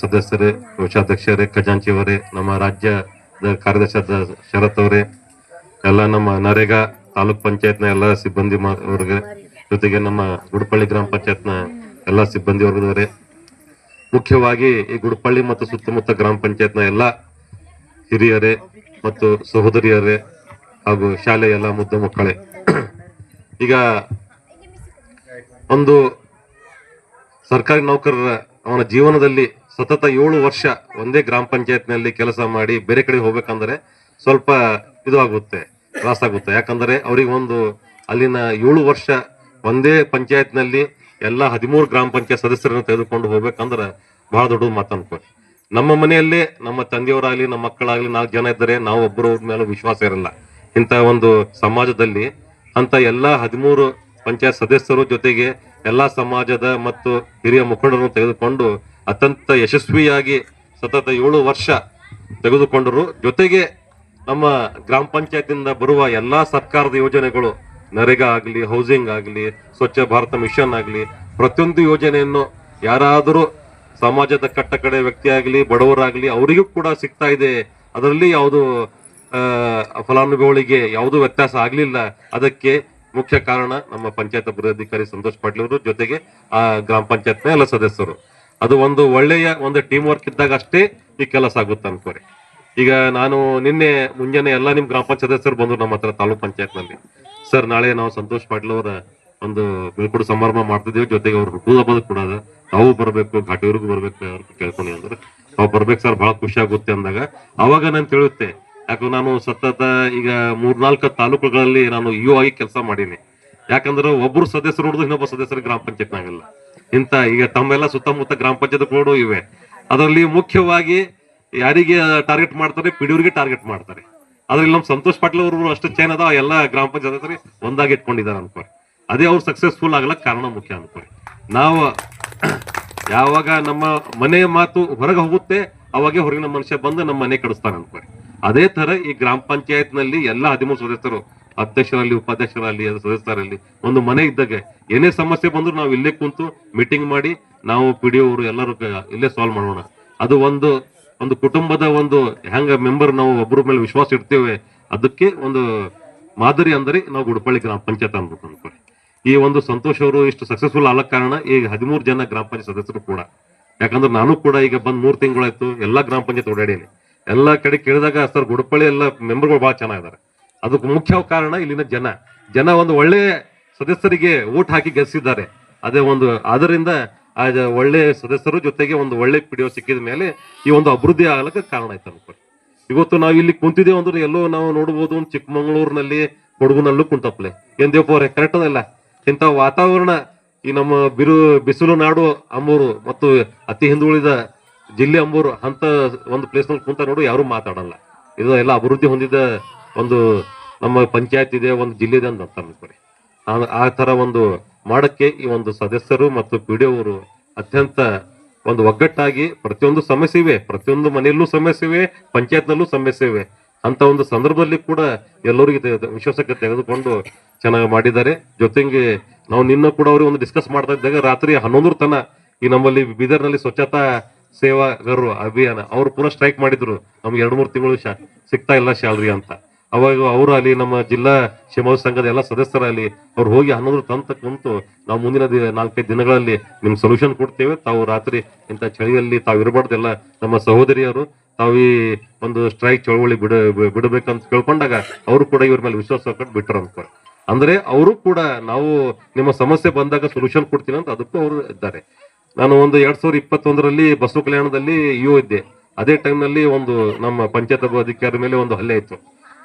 ಸದಸ್ಯರೇ, ಕೋಶಾಧ್ಯಕ್ಷರೇ ಖಜಾಂಚಿಯವರೇ ನಮ್ಮ ರಾಜ್ಯದ ಕಾರ್ಯದರ್ಶಿ ಶರತ್ ಅವರೇ, ಎಲ್ಲ ನಮ್ಮ ನರೇಗಾ ತಾಲೂಕ್ ಪಂಚಾಯತ್ನ ಎಲ್ಲ ಸಿಬ್ಬಂದಿ ವರ್ಗ ಜೊತೆಗೆ ನಮ್ಮ ಗುಡಪಳ್ಳಿ ಗ್ರಾಮ ಪಂಚಾಯತ್ನ ಎಲ್ಲ ಸಿಬ್ಬಂದಿ ವರ್ಗದವರೇ. ಮುಖ್ಯವಾಗಿ ಈ ಗುಡಪಳ್ಳಿ ಮತ್ತು ಸುತ್ತಮುತ್ತ ಗ್ರಾಮ ಪಂಚಾಯತ್ನ ಎಲ್ಲ ಹಿರಿಯರೇ ಮತ್ತು ಸಹೋದರಿಯರೇ ಹಾಗೂ ಶಾಲೆಯ ಎಲ್ಲ ಮುದ್ದ ಮಕ್ಕಳೇ. ಈಗ ಒಂದು ಸರ್ಕಾರಿ ನೌಕರರ ಅವನ ಜೀವನದಲ್ಲಿ ಸತತ ಏಳು ವರ್ಷ ಒಂದೇ ಗ್ರಾಮ ಪಂಚಾಯತ್ನಲ್ಲಿ ಕೆಲಸ ಮಾಡಿ ಬೇರೆ ಕಡೆ ಹೋಗ್ಬೇಕಂದ್ರೆ ಸ್ವಲ್ಪ ಇದು ಆಗುತ್ತೆ. ತ್ರಾಸ ಆಗುತ್ತೆ. ಯಾಕಂದ್ರೆ ಅವ್ರಿಗೆ ಒಂದು ಅಲ್ಲಿನ ಏಳು ವರ್ಷ ಒಂದೇ ಪಂಚಾಯತ್ನಲ್ಲಿ ಎಲ್ಲ ಹದಿಮೂರು ಗ್ರಾಮ ಪಂಚಾಯತ್ ಸದಸ್ಯರನ್ನು ತೆಗೆದುಕೊಂಡು ಹೋಗ್ಬೇಕಂದ್ರೆ ಬಹಳ ದೊಡ್ಡ ಮಾತು ಅನ್ಕೋರಿ ನಮ್ಮ ಮನೆಯಲ್ಲೇ ನಮ್ಮ ತಂದೆಯವರಾಗ್ಲಿ, ನಮ್ಮ ಮಕ್ಕಳಾಗ್ಲಿ ನಾಲ್ಕು ಜನ ಇದ್ದರೆ ನಾವು ಒಬ್ಬರ ಮೇಲೆ ವಿಶ್ವಾಸ ಇರಲ್ಲ. ಇಂಥ ಒಂದು ಸಮಾಜದಲ್ಲಿ ಅಂತ ಎಲ್ಲಾ ಹದಿಮೂರು ಪಂಚಾಯತ್ ಸದಸ್ಯರು ಜೊತೆಗೆ ಎಲ್ಲಾ ಸಮಾಜದ ಮತ್ತು ಹಿರಿಯ ಮುಖಂಡರನ್ನು ತೆಗೆದುಕೊಂಡು ಅತ್ಯಂತ ಯಶಸ್ವಿಯಾಗಿ ಸತತ ಏಳು ವರ್ಷ ತೆಗೆದುಕೊಂಡರು. ಜೊತೆಗೆ ನಮ್ಮ ಗ್ರಾಮ ಪಂಚಾಯತಿಂದ ಬರುವ ಎಲ್ಲಾ ಸರ್ಕಾರದ ಯೋಜನೆಗಳು, ನರೇಗಾ ಆಗಲಿ ಹೌಸಿಂಗ್ ಆಗಲಿ, ಸ್ವಚ್ಛ ಭಾರತ ಮಿಷನ್ ಆಗಲಿ, ಪ್ರತಿಯೊಂದು ಯೋಜನೆಯನ್ನು ಯಾರಾದರೂ ಸಮಾಜದ ಕಟ್ಟ ಕಡೆ ವ್ಯಕ್ತಿ ಆಗಲಿ, ಬಡವರಾಗ್ಲಿ, ಅವರಿಗೂ ಕೂಡ ಸಿಗ್ತಾ ಇದೆ. ಅದರಲ್ಲಿ ಯಾವುದು ಫಲಾನುಭವಿಗಳಿಗೆ ಯಾವುದೂ ವ್ಯತ್ಯಾಸ ಆಗಲಿಲ್ಲ. ಅದಕ್ಕೆ ಮುಖ್ಯ ಕಾರಣ ನಮ್ಮ ಪಂಚಾಯತ್ ಅಭಿವೃದ್ಧಿಕಾರಿ ಸಂತೋಷ್ ಪಾಟೀಲ್ ಅವರು ಜೊತೆಗೆ ಆ ಗ್ರಾಮ ಪಂಚಾಯತ್ನ ಎಲ್ಲ ಸದಸ್ಯರು. ಅದು ಒಂದು ಒಳ್ಳೆಯ ಒಂದು ಟೀಮ್ ವರ್ಕ್ ಇದ್ದಾಗ ಅಷ್ಟೇ ಈ ಕೆಲಸ ಆಗುತ್ತೆ ಅನ್ಕೋರಿ ಈಗ ನಾನು ನಿನ್ನೆ, ಮುಂಜಾನೆ ಎಲ್ಲ ನಿಮ್ ಗ್ರಾಮ ಪಂಚಾಯತ್ ಸದಸ್ಯರು ಬಂದ್ರು ನಮ್ಮ ಹತ್ರ ತಾಲೂಕ್ ಪಂಚಾಯತ್ನಲ್ಲಿ ಸರ್, ನಾಳೆ ನಾವು ಸಂತೋಷ್ ಪಾಟೀಲ್ ಅವರ ಒಂದು ಬೀಳ್ಕೊಡು ಸಮಾರಂಭ ಮಾಡ್ತಿದ್ದೀವಿ. ಜೊತೆಗೆ ಅವ್ರ ಹುಟ್ಟು ಹಬ್ಬದ ಕೂಡ. ತಾವು ಬರ್ಬೇಕು, ಘಾಟಿಯವ್ರಿಗೂ ಬರ್ಬೇಕು, ಅವ್ರಿಗೆ ಕೇಳ್ಕೊಂಡು ಅಂದ್ರೆ. ನಾವು ಬರ್ಬೇಕು ಸರ್ ಬಹಳ ಖುಷಿ ಆಗುತ್ತೆ ಅಂದಾಗ. ಅವಾಗ ನಾನು ತಿಳಿಯುತ್ತೆ ಯಾಕಂದ್ರೆ ನಾನು ಸತತ ಈಗ ಮೂರ್ನಾಲ್ಕು ತಾಲೂಕುಗಳಲ್ಲಿ ನಾನು ಯು ಆಗಿ ಕೆಲಸ ಮಾಡೀನಿ. ಯಾಕಂದ್ರೆ ಒಬ್ರು ಸದಸ್ಯರು ನೋಡಿದ್ರೆ ಇನ್ನೊಬ್ಬ ಸದಸ್ಯರು ಗ್ರಾಮ ಪಂಚಾಯತ್ನಾಗಲ್ಲ. ಇಂತ ಈಗ ತಮ್ಮೆಲ್ಲ ಸುತ್ತಮುತ್ತ ಗ್ರಾಮ ಪಂಚಾಯತ್ ಕೂಡ ಇವೆ. ಅದರಲ್ಲಿ ಮುಖ್ಯವಾಗಿ ಯಾರಿಗೆ ಟಾರ್ಗೆಟ್ ಮಾಡ್ತಾರೆ, ಪಿಡಿಯವ್ರಿಗೆ ಟಾರ್ಗೆಟ್ ಮಾಡ್ತಾರೆ. ಅದ್ರಲ್ಲಿ ನಮ್ಮ ಸಂತೋಷ್ ಪಾಟೀಲ್ ಅವರು ಅಷ್ಟು ಚೈನ್ ಅದಾವ, ಎಲ್ಲ ಗ್ರಾಮ ಪಂಚಾಯತ್ ಒಂದಾಗಿ ಇಟ್ಕೊಂಡಿದ್ದಾರೆ ಅನ್ಕೋರಿ ಅದೇ ಅವ್ರು ಸಕ್ಸಸ್ಫುಲ್ ಆಗಲಕ್ ಕಾರಣ ಮುಖ್ಯ ಅನ್ಕೋರಿ ನಾವು ಯಾವಾಗ ನಮ್ಮ ಮನೆಯ ಮಾತು ಹೊರಗೆ ಹೋಗುತ್ತೆ, ಅವಾಗೆ ಹೊರಗಿನ ಮನುಷ್ಯ ಬಂದು ನಮ್ಮ ಮನೆ ಕಡಿಸ್ತಾನೆ ಅನ್ಕೋರಿ ಅದೇ ತರ ಈ ಗ್ರಾಮ ಪಂಚಾಯತ್ನಲ್ಲಿ ಎಲ್ಲ ಹದಿಮೂರು ಸದಸ್ಯರು, ಅಧ್ಯಕ್ಷರಲ್ಲಿ, ಉಪಾಧ್ಯಕ್ಷರಲ್ಲಿ ಸದಸ್ಯರಲ್ಲಿ ಒಂದು ಮನೆ ಇದ್ದಾಗ ಏನೇ ಸಮಸ್ಯೆ ಬಂದ್ರು ನಾವು ಇಲ್ಲೇ ಕುಂತು ಮೀಟಿಂಗ್ ಮಾಡಿ, ನಾವು ಪಿ ಡಿ ಎಲ್ಲರೂ ಇಲ್ಲೇ ಸಾಲ್ವ್ ಮಾಡೋಣ. ಅದು ಒಂದು ಒಂದು ಕುಟುಂಬದ ಒಂದು ಹೆಂಗ ಮೆಂಬರ್ ನಾವು ಒಬ್ಬರ ಮೇಲೆ ವಿಶ್ವಾಸ ಇಡ್ತೇವೆ, ಅದಕ್ಕೆ ಒಂದು ಮಾದರಿ ಅಂದರೆ ನಾವು ಗುಡಪಳ್ಳಿ ಗ್ರಾಮ ಪಂಚಾಯತ್ ಅನ್ಬೇಕು ಅನ್ಕೊಳ್ಳಿ ಈ ಒಂದು ಸಂತೋಷ್ ಅವರು ಇಷ್ಟು ಸಕ್ಸಸ್ಫುಲ್ ಆಗ ಕಾರಣ ಈಗ ಹದಿಮೂರು ಜನ ಗ್ರಾಮ ಪಂಚಾಯತ್ ಸದಸ್ಯರು ಕೂಡ. ಯಾಕಂದ್ರೆ ನಾನು ಕೂಡ ಈಗ ಬಂದ್ ಮೂರು ತಿಂಗಳಾಯ್ತು, ಎಲ್ಲಾ ಗ್ರಾಮ ಪಂಚಾಯತ್ ಓಡಾಡೀನಿ. ಎಲ್ಲಾ ಕಡೆ ಕೇಳಿದಾಗ, ಸರ್, ಗುಡಪಳ್ಳಿ ಎಲ್ಲ ಮೆಂಬರ್ಗಳು ಬಹಳ ಚೆನ್ನಾಗಿದ್ದಾರೆ ಅದಕ್ಕೆ ಮುಖ್ಯ ಕಾರಣ ಇಲ್ಲಿನ ಜನ. ಜನ ಒಂದು ಒಳ್ಳೆ ಸದಸ್ಯರಿಗೆ ಓಟ್ ಹಾಕಿ ಗೆಲ್ಸಿದ್ದಾರೆ. ಅದೇ ಒಂದು, ಅದರಿಂದ ಆ ಒಳ್ಳೆ ಸದಸ್ಯರು ಜೊತೆಗೆ ಒಂದು ಒಳ್ಳೆ ಪಿಡಿಯೋ ಸಿಕ್ಕಿದ ಮೇಲೆ ಈ ಒಂದು ಅಭಿವೃದ್ಧಿ ಆಗಲಿಕ್ಕೆ ಕಾರಣ ಆಯ್ತು ಅನ್ಕೊಳ್ಳಿ ಇವತ್ತು ನಾವು ಇಲ್ಲಿ ಕುಂತಿದ್ದೇವೆ ಅಂದ್ರೆ ಎಲ್ಲೋ ನಾವು ನೋಡಬಹುದು ಚಿಕ್ಕಮಗಳೂರಿನಲ್ಲಿ ಕೊಡಗುನಲ್ಲೂ ಕುಂತಪ್ಲೆ. ಏನ್ ದೇವಪ್ಪ ಕರೆಕ್ಟ್ ಅದಲ್ಲ ಇಂಥ ವಾತಾವರಣ ಈ ನಮ್ಮ ಬಿರು, ಬಿಸಿಲು ನಾಡು ಅಂಬೂರು ಮತ್ತು ಅತಿ ಹಿಂದುಳಿದ ಜಿಲ್ಲೆ ಅಂಬೂರು ಅಂತ ಒಂದು ಪ್ಲೇಸ್ನಲ್ಲಿ ಕುಂತ ನೋಡು, ಯಾರು ಮಾತಾಡಲ್ಲ. ಇದು ಎಲ್ಲ ಅಭಿವೃದ್ಧಿ ಹೊಂದಿದ ಒಂದು ನಮ್ಮ ಪಂಚಾಯತ್ ಇದೆ, ಒಂದು ಜಿಲ್ಲೆ ಇದೆ ಅಂತ ಅನ್ಕೊಳ್ಳಿ ಆ ತರ ಒಂದು ಮಾಡಕ್ಕೆ ಈ ಒಂದು ಸದಸ್ಯರು ಮತ್ತು ಪಿ ಅವರು ಅತ್ಯಂತ ಒಂದು ಒಗ್ಗಟ್ಟಾಗಿ ಪ್ರತಿಯೊಂದು ಸಮಸ್ಯೆ ಇವೆ ಪ್ರತಿಯೊಂದು ಮನೆಯಲ್ಲೂ ಸಮಸ್ಯೆ ಇವೆ ಪಂಚಾಯತ್ನಲ್ಲೂ ಸಮಸ್ಯೆ ಇವೆ ಅಂತ ಒಂದು ಸಂದರ್ಭದಲ್ಲಿ ಕೂಡ ಎಲ್ಲರಿಗೆ ವಿಶ್ವಾಸಕ್ಕೆ ತೆಗೆದುಕೊಂಡು ಚೆನ್ನಾಗಿ ಮಾಡಿದ್ದಾರೆ. ಜೊತೆಗೆ ನಾವು ನಿನ್ನ ಕೂಡ ಅವ್ರಿಗೆ ಒಂದು ಡಿಸ್ಕಸ್ ಮಾಡ್ತಾ ಇದ್ದಾಗ ರಾತ್ರಿ ಹನ್ನೊಂದರ ತನ ಈ ನಮ್ಮಲ್ಲಿ ಬೀದರ್ನಲ್ಲಿ ಸ್ವಚ್ಛತಾ ಸೇವಾಗರು ಅಭಿಯಾನ, ಅವರು ಪುನಃ ಸ್ಟ್ರೈಕ್ ಮಾಡಿದ್ರು. ನಮ್ಗೆ ಎರಡು, ಮೂರು ತಿಂಗಳು ಸಿಗ್ತಾ ಇಲ್ಲ ಶಾಲ್ರಿ ಅಂತ. ಅವಾಗ ಅವರು ಅಲ್ಲಿ ನಮ್ಮ ಜಿಲ್ಲಾ ಶಿವಮೊಗ್ಗ ಸಂಘದ ಎಲ್ಲ ಸದಸ್ಯರಲ್ಲಿ ಅವ್ರು ಹೋಗಿ ಹನ್ನೊಂದು ತಂತ ಕುಂತು ನಾವು ಮುಂದಿನ ನಾಲ್ಕೈದು ದಿನಗಳಲ್ಲಿ ನಿಮ್ ಸೊಲ್ಯೂಷನ್ ಕೊಡ್ತೇವೆ. ತಾವು ರಾತ್ರಿ ಇಂಥ ಚಳಿಯಲ್ಲಿ ತಾವು ಇರಬಾರ್ದೆಲ್ಲ ನಮ್ಮ ಸಹೋದರಿಯರು ತಾವು ಈ ಒಂದು ಸ್ಟ್ರೈಕ್ ಚಳವಳಿ ಬಿಡ ಬಿಡಬೇಕಂತ ಕೇಳ್ಕೊಂಡಾಗ ಅವರು ಕೂಡ ಇವ್ರ ಮೇಲೆ ವಿಶ್ವಾಸ ಹಾಕೊಂಡು ಬಿಟ್ಟರು ಅನ್ಕೋ ಅಂದ್ರೆ ಅವರು ಕೂಡ ನಾವು ನಿಮ್ಮ ಸಮಸ್ಯೆ ಬಂದಾಗ ಸೊಲ್ಯೂಷನ್ ಕೊಡ್ತೀನಿ ಅಂತ ಅದಕ್ಕೂ ಅವರು ಇದ್ದಾರೆ. ನಾನು ಒಂದು ಎರಡ್ ಸಾವಿರದ ಇಪ್ಪತ್ತೊಂದರಲ್ಲಿ ಬಸವ ಕಲ್ಯಾಣದಲ್ಲಿ ಯು ಇದ್ದೆ. ಅದೇ ಟೈಮ್ನಲ್ಲಿ ಒಂದು ನಮ್ಮ ಪಂಚಾಯತ್ ಅಧಿಕಾರಿ ಮೇಲೆ ಒಂದು ಹಲ್ಲೆ ಆಯ್ತು.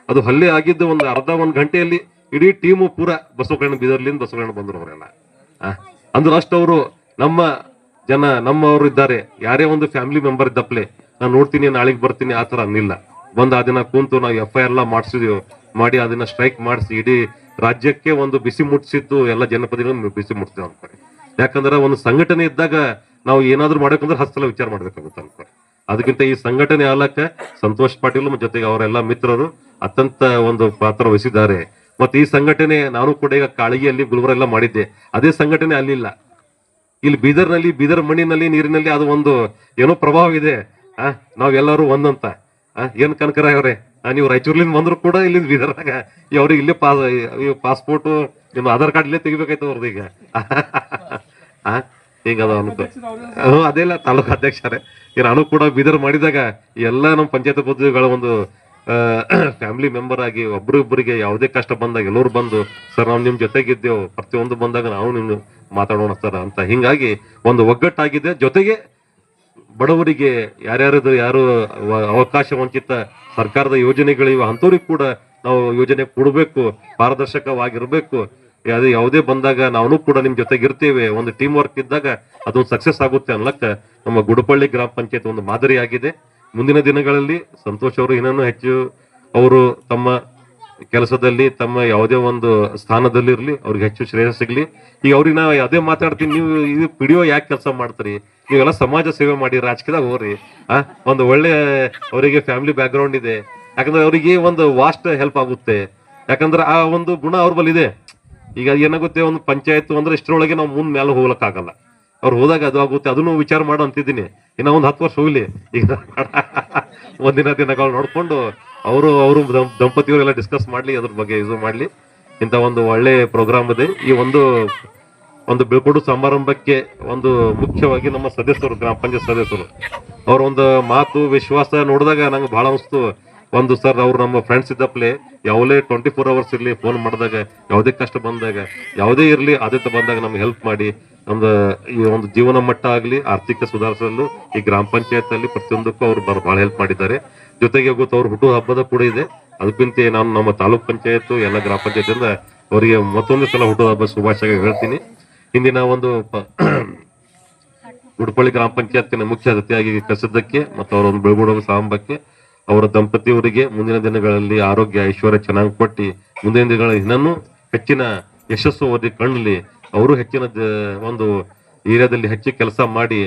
ಅದು ಹಲ್ಲೆ ಆಗಿದ್ದು ಒಂದು ಅರ್ಧ ಒಂದು ಗಂಟೆಯಲ್ಲಿ ಇಡೀ ಟೀಮು ಪೂರ ಬಸವಕಣ್ಣ ಬೀದರ್ಲಿಂದ ಬಸವ ಬಂದರು ಅವರೆಲ್ಲ ಅಂದ್ರೆ ಅಷ್ಟು ಅವರು ನಮ್ಮ ಜನ, ನಮ್ಮವರು ಇದ್ದಾರೆ. ಯಾರೇ ಒಂದು ಫ್ಯಾಮಿಲಿ ಮೆಂಬರ್ ಇದ್ದಪ್ಲೆ, ನಾನು ನೋಡ್ತೀನಿ, ನಾಳೆಗೆ ಬರ್ತೀನಿ, ಆ ತರ ಅನ್ನಿಲ್ಲ. ಬಂದು ಆ ದಿನ ಕೂತು ನಾವು ಎಫ್ ಐ ಆರ್ ಎಲ್ಲ ಮಾಡಿಸಿದ್ವಿ. ಮಾಡಿ ಅದನ್ನ ಸ್ಟ್ರೈಕ್ ಮಾಡಿಸಿ ಇಡೀ ರಾಜ್ಯಕ್ಕೆ ಒಂದು ಬಿಸಿ ಮುಟ್ಟಿಸಿದ್ದು ಎಲ್ಲ ಜನಪದಿಗಳನ್ನು ಬಿಸಿ ಮುಟ್ಟಿಸ್ತೇವೆ ಅನ್ಕೊಳ್ಳಿ ಯಾಕಂದ್ರೆ ಒಂದು ಸಂಘಟನೆ ಇದ್ದಾಗ ನಾವು ಏನಾದರೂ ಮಾಡ್ಬೇಕಂದ್ರೆ ಹಸ್ತಲ ವಿಚಾರ ಮಾಡ್ಬೇಕಾಗುತ್ತೆ ಅನ್ಕೊಳ್ಳಿ ಅದಕ್ಕಿಂತ ಈ ಸಂಘಟನೆ ಆಲಕ್ಕ ಸಂತೋಷ್ ಪಾಟೀಲ್ ಜೊತೆಗೆ ಅವರೆಲ್ಲ ಮಿತ್ರರು ಅತ್ಯಂತ ಒಂದು ಪಾತ್ರ ವಹಿಸಿದ್ದಾರೆ. ಮತ್ತೆ ಈ ಸಂಘಟನೆ ನಾನು ಕೂಡ ಈಗ ಕಾಳಗಿಯಲ್ಲಿ ಗುಲ್ಬರ್ ಎಲ್ಲ ಮಾಡಿದ್ದೆ. ಅದೇ ಸಂಘಟನೆ ಅಲ್ಲಿಲ್ಲ. ಇಲ್ಲಿ ಬೀದರ್ನಲ್ಲಿ, ಬೀದರ್ ಮಣ್ಣಿನಲ್ಲಿ, ನೀರಿನಲ್ಲಿ ಅದು ಒಂದು ಏನೋ ಪ್ರಭಾವ ಇದೆ. ಆ, ನಾವೆಲ್ಲರೂ ಒಂದಂತ. ಆ, ಏನ್ ಕನಕರ ಅವ್ರೆ? ನೀವು ರಾಯಚೂರ್ಲಿಂದ ಬಂದ್ರು ಕೂಡ ಇಲ್ಲಿ ಬೀದರ್ನಾಗ ಅವ್ರಿಗೆ ಇಲ್ಲೇ ಪಾಸ್ ಪಾಸ್ಪೋರ್ಟ್, ನಿಮ್ಮ ಆಧಾರ್ ಕಾರ್ಡ್ ಇಲ್ಲೇ ತೆಗಿಬೇಕಾಯ್ತು ಅವ್ರದ್ದು ಈಗ. ಈಗ ಅನುಕೂಲ ಅನ್ಕೋ ಹ್ಞೂ ಅದೇಲ್ಲ ತಾಲೂಕು ಅಧ್ಯಕ್ಷರೇ. ಈಗ ನಾನು ಕೂಡ ಬೀದರ್ ಮಾಡಿದಾಗ ಎಲ್ಲ ನಮ್ಮ ಪಂಚಾಯತ್ ಪ್ರತಿನಿಧಿಗಳ ಒಂದು ಫ್ಯಾಮಿಲಿ ಮೆಂಬರ್ ಆಗಿ ಒಬ್ರಿಬ್ಬರಿಗೆ ಯಾವುದೇ ಕಷ್ಟ ಬಂದಾಗ ಎಲ್ಲರೂ ಬಂದು, ಸರ್, ನಾವು ನಿಮ್ ಜೊತೆಗಿದ್ದೇವು. ಪ್ರತಿಯೊಂದು ಬಂದಾಗ ನಾವು ನಿಮ್ಗೆ ಮಾತಾಡೋಣ ಸರ್ ಅಂತ. ಹಿಂಗಾಗಿ ಒಂದು ಒಗ್ಗಟ್ಟಾಗಿದೆ. ಜೊತೆಗೆ ಬಡವರಿಗೆ ಯಾರ್ಯಾರದು ಯಾರು ಅವಕಾಶ ವಂಚಿತ ಸರ್ಕಾರದ ಯೋಜನೆಗಳಿವೆ, ಅಂಥವ್ರಿಗೆ ಕೂಡ ನಾವು ಯೋಜನೆ ಕೊಡಬೇಕು, ಪಾರದರ್ಶಕವಾಗಿರ್ಬೇಕು. ಯಾವುದೇ ಯಾವುದೇ ಬಂದಾಗ ನಾವು ಕೂಡ ನಿಮ್ ಜೊತೆಗೆ ಇರ್ತೇವೆ. ಒಂದು ಟೀಮ್ ವರ್ಕ್ ಇದ್ದಾಗ ಅದೊಂದು ಸಕ್ಸಸ್ ಆಗುತ್ತೆ ಅನ್ಲಕ್ಕ ನಮ್ಮ ಗುಡಪಳ್ಳಿ ಗ್ರಾಮ ಪಂಚಾಯತ್ ಒಂದು ಮಾದರಿಯಾಗಿದೆ. ಮುಂದಿನ ದಿನಗಳಲ್ಲಿ ಸಂತೋಷ್ ಅವರು ಇನ್ನೂ ಹೆಚ್ಚು ಅವರು ತಮ್ಮ ಕೆಲಸದಲ್ಲಿ, ತಮ್ಮ ಯಾವುದೇ ಒಂದು ಸ್ಥಾನದಲ್ಲಿ ಇರ್ಲಿ ಅವ್ರಿಗೆ ಹೆಚ್ಚು ಶ್ರೇಯಸ್ ಸಿಗ್ಲಿ. ಈಗ ಅವ್ರಿಗೆ ನಾವು ಯಾವುದೇ ಮಾತಾಡ್ತೀನಿ, ನೀವು ಇದು ಪಿಡಿಯೋ ಯಾಕೆ ಕೆಲಸ ಮಾಡ್ತೀರಿ? ನೀವೆಲ್ಲ ಸಮಾಜ ಸೇವೆ ಮಾಡಿ ರಾಜಕೀಯದಾಗ ಹೋಗ್ರಿ. ಆ, ಒಂದು ಒಳ್ಳೆ ಅವರಿಗೆ ಫ್ಯಾಮಿಲಿ ಬ್ಯಾಕ್ ಗ್ರೌಂಡ್ ಇದೆ. ಯಾಕಂದ್ರೆ ಅವರಿಗೆ ಒಂದು ವಾಸ್ಟ್ ಹೆಲ್ಪ್ ಆಗುತ್ತೆ. ಯಾಕಂದ್ರೆ ಆ ಒಂದು ಗುಣ ಅವ್ರ ಬಲ್ಲಿ ಇದೆ. ಈಗ ಏನಾಗುತ್ತೆ, ಒಂದು ಪಂಚಾಯತ್ ಅಂದ್ರೆ ಇಷ್ಟರೊಳಗೆ ನಾವು ಮುಂದ್ ಮೇಲೆ ಹೋಗ್ಲಕ್ ಆಗಲ್ಲ ಅವ್ರು ಹೋದಾಗ ಅದು ಆಗುತ್ತೆ, ಅದನ್ನು ವಿಚಾರ ಮಾಡು ಅಂತಿದ್ದೀನಿ. ಇನ್ನ ಒಂದು ಹತ್ತು ವರ್ಷ ಹೋಗ್ಲಿ. ಈಗ ಒಂದಿನ ದಿನಗಳು ನೋಡ್ಕೊಂಡು ಅವರು ಅವರು ದಂಪತಿಯವರೆಲ್ಲ ಡಿಸ್ಕಸ್ ಮಾಡ್ಲಿ, ಅದ್ರ ಬಗ್ಗೆ ಇದು ಮಾಡ್ಲಿ. ಇಂಥ ಒಂದು ಒಳ್ಳೆ ಪ್ರೋಗ್ರಾಮ್ ಇದೆ. ಈ ಒಂದು ಒಂದು ಬೀಳ್ಕೊಡು ಸಮಾರಂಭಕ್ಕೆ ಒಂದು ಮುಖ್ಯವಾಗಿ ನಮ್ಮ ಸದಸ್ಯರು, ಗ್ರಾಮ ಪಂಚಾಯತ್ ಸದಸ್ಯರು. ಅವ್ರ ಒಂದು ಮಾತು, ವಿಶ್ವಾಸ ನೋಡಿದಾಗ ನಂಗೆ ಬಹಳ ಅನಿಸ್ತು. ಒಂದು ಸರ್ ಅವ್ರು ನಮ್ಮ ಫ್ರೆಂಡ್ಸ್ ಇದ್ದಪ್ಲೆ ಯಾವಲೇ ಟ್ವೆಂಟಿ ಫೋರ್ ಅವರ್ಸ್ ಇರಲಿ ಫೋನ್ ಮಾಡಿದಾಗ, ಯಾವುದೇ ಕಷ್ಟ ಬಂದಾಗ, ಯಾವುದೇ ಇರಲಿ, ಆದ್ಯತೆ ಬಂದಾಗ ನಮ್ಗೆ ಹೆಲ್ಪ್ ಮಾಡಿ, ನಮ್ದು ಈ ಒಂದು ಜೀವನ ಮಟ್ಟ ಆಗಲಿ, ಆರ್ಥಿಕ ಸುಧಾರಿಸಲು ಈ ಗ್ರಾಮ ಪಂಚಾಯತ್ ಅಲ್ಲಿ ಪ್ರತಿಯೊಂದಕ್ಕೂ ಅವ್ರು ಬಹಳ ಹೆಲ್ಪ್ ಮಾಡಿದ್ದಾರೆ. ಜೊತೆಗೆ ಗೊತ್ತು ಅವ್ರ ಹುಟ್ಟು ಹಬ್ಬದ ಕೂಡ ಇದೆ. ಅದಕ್ಕಿಂತ ನಾನು ನಮ್ಮ ತಾಲೂಕ್ ಪಂಚಾಯತ್ ಎಲ್ಲ ಗ್ರಾಮ ಪಂಚಾಯತ್ ಇಂದ ಅವರಿಗೆ ಮತ್ತೊಂದು ಸಲ ಹುಟ್ಟು ಹಬ್ಬ ಶುಭಾಶಯ ಹೇಳ್ತೀನಿ. ಇಂದಿನ ಒಂದು ಉಡುಪಳ್ಳಿ ಗ್ರಾಮ ಪಂಚಾಯತ್ನ ಮುಖ್ಯ ಅತಿಥಿಯಾಗಿ ಕಸದಕ್ಕೆ ಮತ್ತು ಅವರೊಂದು ಒಂದು ಬೆಳಗುಡುವ ಸಾಂಬಕ್ಕೆ ಅವರ ದಂಪತಿಯವರಿಗೆ ಮುಂದಿನ ದಿನಗಳಲ್ಲಿ ಆರೋಗ್ಯ, ಐಶ್ವರ್ಯ ಚೆನ್ನಾಗಿ ಕೊಟ್ಟು, ಮುಂದಿನ ದಿನಗಳಲ್ಲಿ ಇನ್ನೂ ಹೆಚ್ಚಿನ ಯಶಸ್ಸು ಅವರಿಗೆ ಕಣ್ಣಲ್ಲಿ, ಅವರು ಹೆಚ್ಚಿನ ಒಂದು ಏರಿಯಾದಲ್ಲಿ ಹೆಚ್ಚು ಕೆಲಸ ಮಾಡಿ,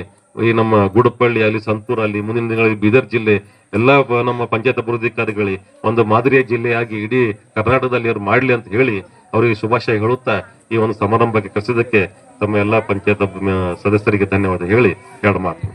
ಈ ನಮ್ಮ ಗುಡಪಳ್ಳಿ ಅಲ್ಲಿ, ಸಂತೂರ್ ಅಲ್ಲಿ, ಮುಂದಿನ ದಿನಗಳಲ್ಲಿ ಬೀದರ್ ಜಿಲ್ಲೆ, ಎಲ್ಲ ನಮ್ಮ ಪಂಚಾಯತ್ ಅಭಿವೃದ್ಧಿಕಾರಿಗಳಿಗೆ ಒಂದು ಮಾದರಿಯ ಜಿಲ್ಲೆಯಾಗಿ ಇಡೀ ಕರ್ನಾಟಕದಲ್ಲಿ ಅವ್ರು ಮಾಡ್ಲಿ ಅಂತ ಹೇಳಿ ಅವರಿಗೆ ಶುಭಾಶಯ ಹೇಳುತ್ತಾ, ಈ ಒಂದು ಸಮಾರಂಭಕ್ಕೆ ಕರೆಸಿದ್ದಕ್ಕೆ ತಮ್ಮ ಎಲ್ಲಾ ಪಂಚಾಯತ್ ಸದಸ್ಯರಿಗೆ ಧನ್ಯವಾದ ಹೇಳಿ ಎರಡು ಮಾತು.